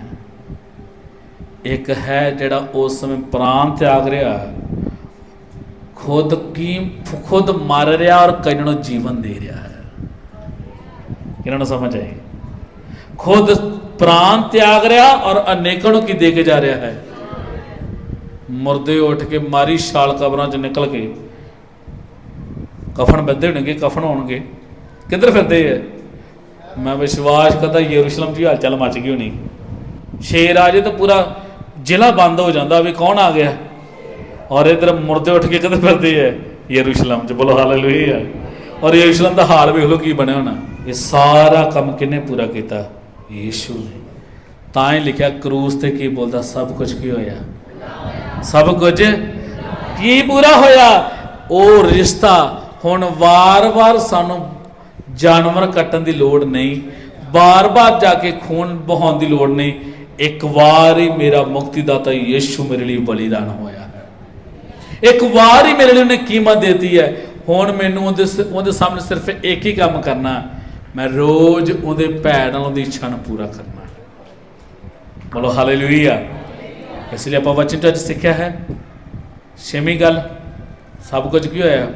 ਇੱਕ ਹੈ ਜਿਹੜਾ ਉਸ ਸਮੇਂ ਪ੍ਰਾਣ ਤਿਆਗ ਰਿਹਾ ਖੁਦ ਕੀ ਖੁਦ ਮਰ ਰਿਹਾ ਔਰ ਕਈਆਂ ਨੂੰ ਜੀਵਨ ਦੇ ਰਿਹਾ ਹੈ। ਇਹਨਾਂ ਨੂੰ ਸਮਝ ਆਈ? ਖੁਦ ਪ੍ਰਾਣ ਤਿਆਗ ਰਿਹਾ ਔਰ ਅਨੇਕਾਂ ਨੂੰ ਕੀ ਦੇ ਕੇ ਜਾ ਰਿਹਾ ਹੈ? ਮੁਰਦੇ ਉੱਠ ਕੇ ਮਾਰੀ ਛਾਲ ਕਬਰਾਂ 'ਚ ਨਿਕਲ ਕੇ ਕਫਨ ਬੰਦੇ ਹੋਣਗੇ, ਕਫਨ ਹੋਣਗੇ। ਕਿੱਧਰ ਫਿਰਦੇ ਆ? ਮੈਂ ਵਿਸ਼ਵਾਸ ਕਰਦਾ ਯਰੂਸ਼ਲਮ 'ਚ ਹੀ ਹਲਚਲ ਮਚ ਗਈ ਹੋਣੀ। ਸ਼ੇਰ ਆ ਜੇ ਤਾਂ ਪੂਰਾ ਜ਼ਿਲ੍ਹਾ ਬੰਦ ਹੋ ਜਾਂਦਾ ਵੀ ਕੌਣ ਆ ਗਿਆ? ਔਰ ਇਧਰ ਮੁਰਦੇ ਉੱਠ ਕੇ ਕਿੱਧਰ ਫਿਰਦੇ ਆ? ਯਰੂਸ਼ਲਮ 'ਚ, ਬੋਲੋ ਹਾਲੇਲੂਇਆ। ਔਰ ਯਰੂਸ਼ਲਮ ਦਾ ਹਾਲ ਵੇਖ ਲਓ ਕੀ ਬਣਿਆ ਹੋਣਾ। ਇਹ ਸਾਰਾ ਕੰਮ ਕਿਹਨੇ ਪੂਰਾ ਕੀਤਾ? ਯੀਸ਼ੂ ਨੇ। ਤਾਂ ਹੀ ਲਿਖਿਆ, ਕਰੂਸ ਤੇ ਕੀ ਬੋਲਦਾ? ਸਭ ਕੁਝ ਕੀ ਹੋਇਆ? ਸਭ ਕੁਝ ਕੀ ਪੂਰਾ ਹੋਇਆ? ਉਹ ਰਿਸ਼ਤਾ ਹੁਣ ਵਾਰ-ਵਾਰ ਸਾਨੂੰ ਜਾਨਵਰ ਕੱਟਣ ਦੀ ਲੋੜ ਨਹੀਂ ਵਾਰ ਵਾਰ ਜਾ ਕੇ ਖੂਨ ਬਹਾਉਣ ਦੀ ਲੋੜ ਨਹੀਂ। ਇੱਕ ਵਾਰ ਹੀ ਮੇਰਾ ਮੁਕਤੀਦਾਤਾ ਯੀਸ਼ੂ ਮੇਰੇ ਲਈ ਬਲੀਦਾਨ ਹੋਇਆ ਹੈ। ਇੱਕ ਵਾਰ ਹੀ ਮੇਰੇ ਲਈ ਉਹਨੇ ਕੀਮਤ ਦਿੱਤੀ ਹੈ। ਹੁਣ ਮੈਨੂੰ ਉਹਦੇ ਸ- ਉਹਦੇ ਸਾਹਮਣੇ ਸਿਰਫ ਇੱਕ ਹੀ ਕੰਮ ਕਰਨਾ ਮੈਂ ਰੋਜ਼ ਉਹਦੇ ਭੈਣ ਨਾਲ ਉਹਦੀ ਇੱਛਾ ਨੂੰ ਪੂਰਾ ਕਰਨਾ ਬੋਲੋ ਹਾਲੇਲੂਇਆ। ਇਸ ਲਈ ਆਪਾਂ ਵਚਨ ਚ ਅੱਜ ਸਿੱਖਿਆ ਹੈ। ਛੇਵੀਂ ਗੱਲ, ਸਭ ਕੁਝ ਕੀ ਹੋਇਆ?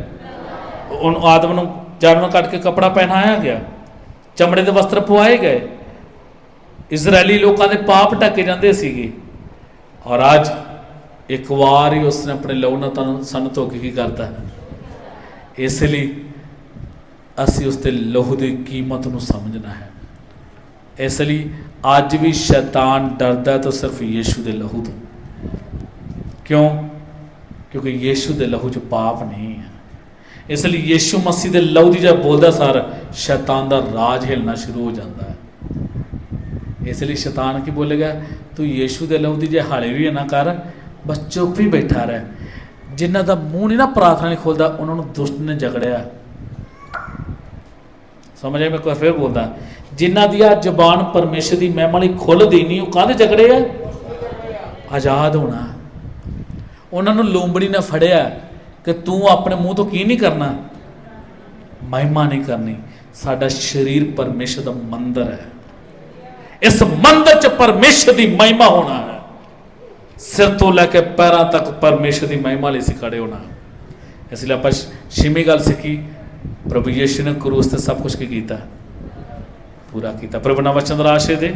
ਉਹਨੂੰ ਆਦਮ ਨੂੰ ਜਾਨਵਰ ਕੱਟ ਕੇ ਕਪੜਾ ਪਹਿਨਾਇਆ ਗਿਆ। ਚਮੜੇ ਦੇ ਵਸਤਰ ਪਵਾਏ ਗਏ। ਇਜ਼ਰਾਈਲੀ ਲੋਕਾਂ ਦੇ ਪਾਪ ਢੱਕੇ ਜਾਂਦੇ ਸੀਗੇ। ਔਰ ਅੱਜ ਇੱਕ ਵਾਰ ਹੀ ਉਸਨੇ ਆਪਣੇ ਲਹੂ ਨਾਲ ਸਾਨੂੰ ਧੋ ਕੇ ਕੀ ਕਰਤਾ? ਹੈ ਇਸ ਲਈ ਅਸੀਂ ਉਸ ਦੇ ਲਹੂ ਦੀ ਕੀਮਤ ਨੂੰ ਸਮਝਣਾ ਹੈ। ਇਸ ਲਈ ਅੱਜ ਵੀ ਸ਼ੈਤਾਨ ਡਰਦਾ ਤਾਂ ਸਿਰਫ ਯੀਸ਼ੂ ਦੇ ਲਹੂ ਤੋਂ। ਕਿਉਂ? ਕਿਉਂਕਿ ਯੀਸ਼ੂ ਦੇ ਲਹੂ 'ਚ ਪਾਪ ਨਹੀਂ ਹੈ। ਇਸ ਲਈ ਯੀਸ਼ੂ ਮਸੀਹ ਦੇ ਲਹੂ ਦੀ ਜਦ ਬੋਲਦਾ ਸਾਰ, ਸ਼ੈਤਾਨ ਦਾ ਰਾਜ ਹਿਲਣਾ ਸ਼ੁਰੂ ਹੋ ਜਾਂਦਾ ਹੈ। ਇਸ ਲਈ ਸ਼ੈਤਾਨ ਕੀ ਬੋਲੇਗਾ? ਤੂੰ ਯੀਸ਼ੂ ਦੇ ਲਹੂ ਦੀ ਜੇ ਹਾਲੇ ਵੀ ਨਾ ਕਰ, ਬਸ ਚੁੱਪ ਹੀ ਬੈਠਾ ਰਹਿ। ਜਿਨ੍ਹਾਂ ਦਾ ਮੂੰਹ ਨਹੀਂ ਨਾ ਪ੍ਰਾਰਥਨਾ ਨਹੀਂ ਖੋਲਦਾ, ਉਹਨਾਂ ਨੂੰ ਦੁਸ਼ਟ ਨੇ ਜਕੜਿਆ। ਸਮਝ ਆਈ ਮੈਂ ਕੋਈ ਫੇਰ ਬੋਲਦਾ, ਜਿਨ੍ਹਾਂ ਦੀ ਆ ਜ਼ੁਬਾਨ ਪਰਮੇਸ਼ਰ ਦੀ ਮਹਿਮਾ ਲਈ ਖੁੱਲਦੀ ਨਹੀਂ ਉਹ ਕਾਹਦੇ ਜਕੜੇ ਆ? ਆਜ਼ਾਦ ਹੋਣਾ। ਉਹਨਾਂ ਨੂੰ ਲੂੰਬੜੀ ਨੇ ਫੜਿਆ। ਕਿ ਤੂੰ ਆਪਣੇ ਮੂੰਹ ਤੋਂ ਕੀ ਨਹੀਂ ਕਰਨਾ? ਮਹਿਮਾ ਨਹੀਂ ਕਰਨੀ। ਸਾਡਾ ਸਰੀਰ ਪਰਮੇਸ਼ਰ ਦਾ ਮੰਦਰ ਹੈ। ਇਸ ਮੰਦਰ 'ਚ ਪਰਮੇਸ਼ਰ ਦੀ ਮਹਿਮਾ ਹੋਣਾ ਹੈ। ਸਿਰ ਤੋਂ ਲੈ ਕੇ ਪੈਰਾਂ ਤੱਕ ਪਰਮੇਸ਼ਰ ਦੀ ਮਹਿਮਾ ਲਈ ਸੀ ਖੜੇ ਹੋਣਾ। ਇਸ ਲਈ ਆਪਾਂ ਛੇਵੀਂ ਗੱਲ ਸਿੱਖੀ। ਪ੍ਰਭੂ ਯਿਸੂ ਨੇ ਕਰੂਸ ਤੇ ਸਭ ਕੁਝ ਕੀ ਕੀਤਾ? ਪੂਰਾ ਕੀਤਾ। ਪ੍ਰਭੂ ਨਾ ਵਚਨ ਆਸ਼ੇ ਦੇ।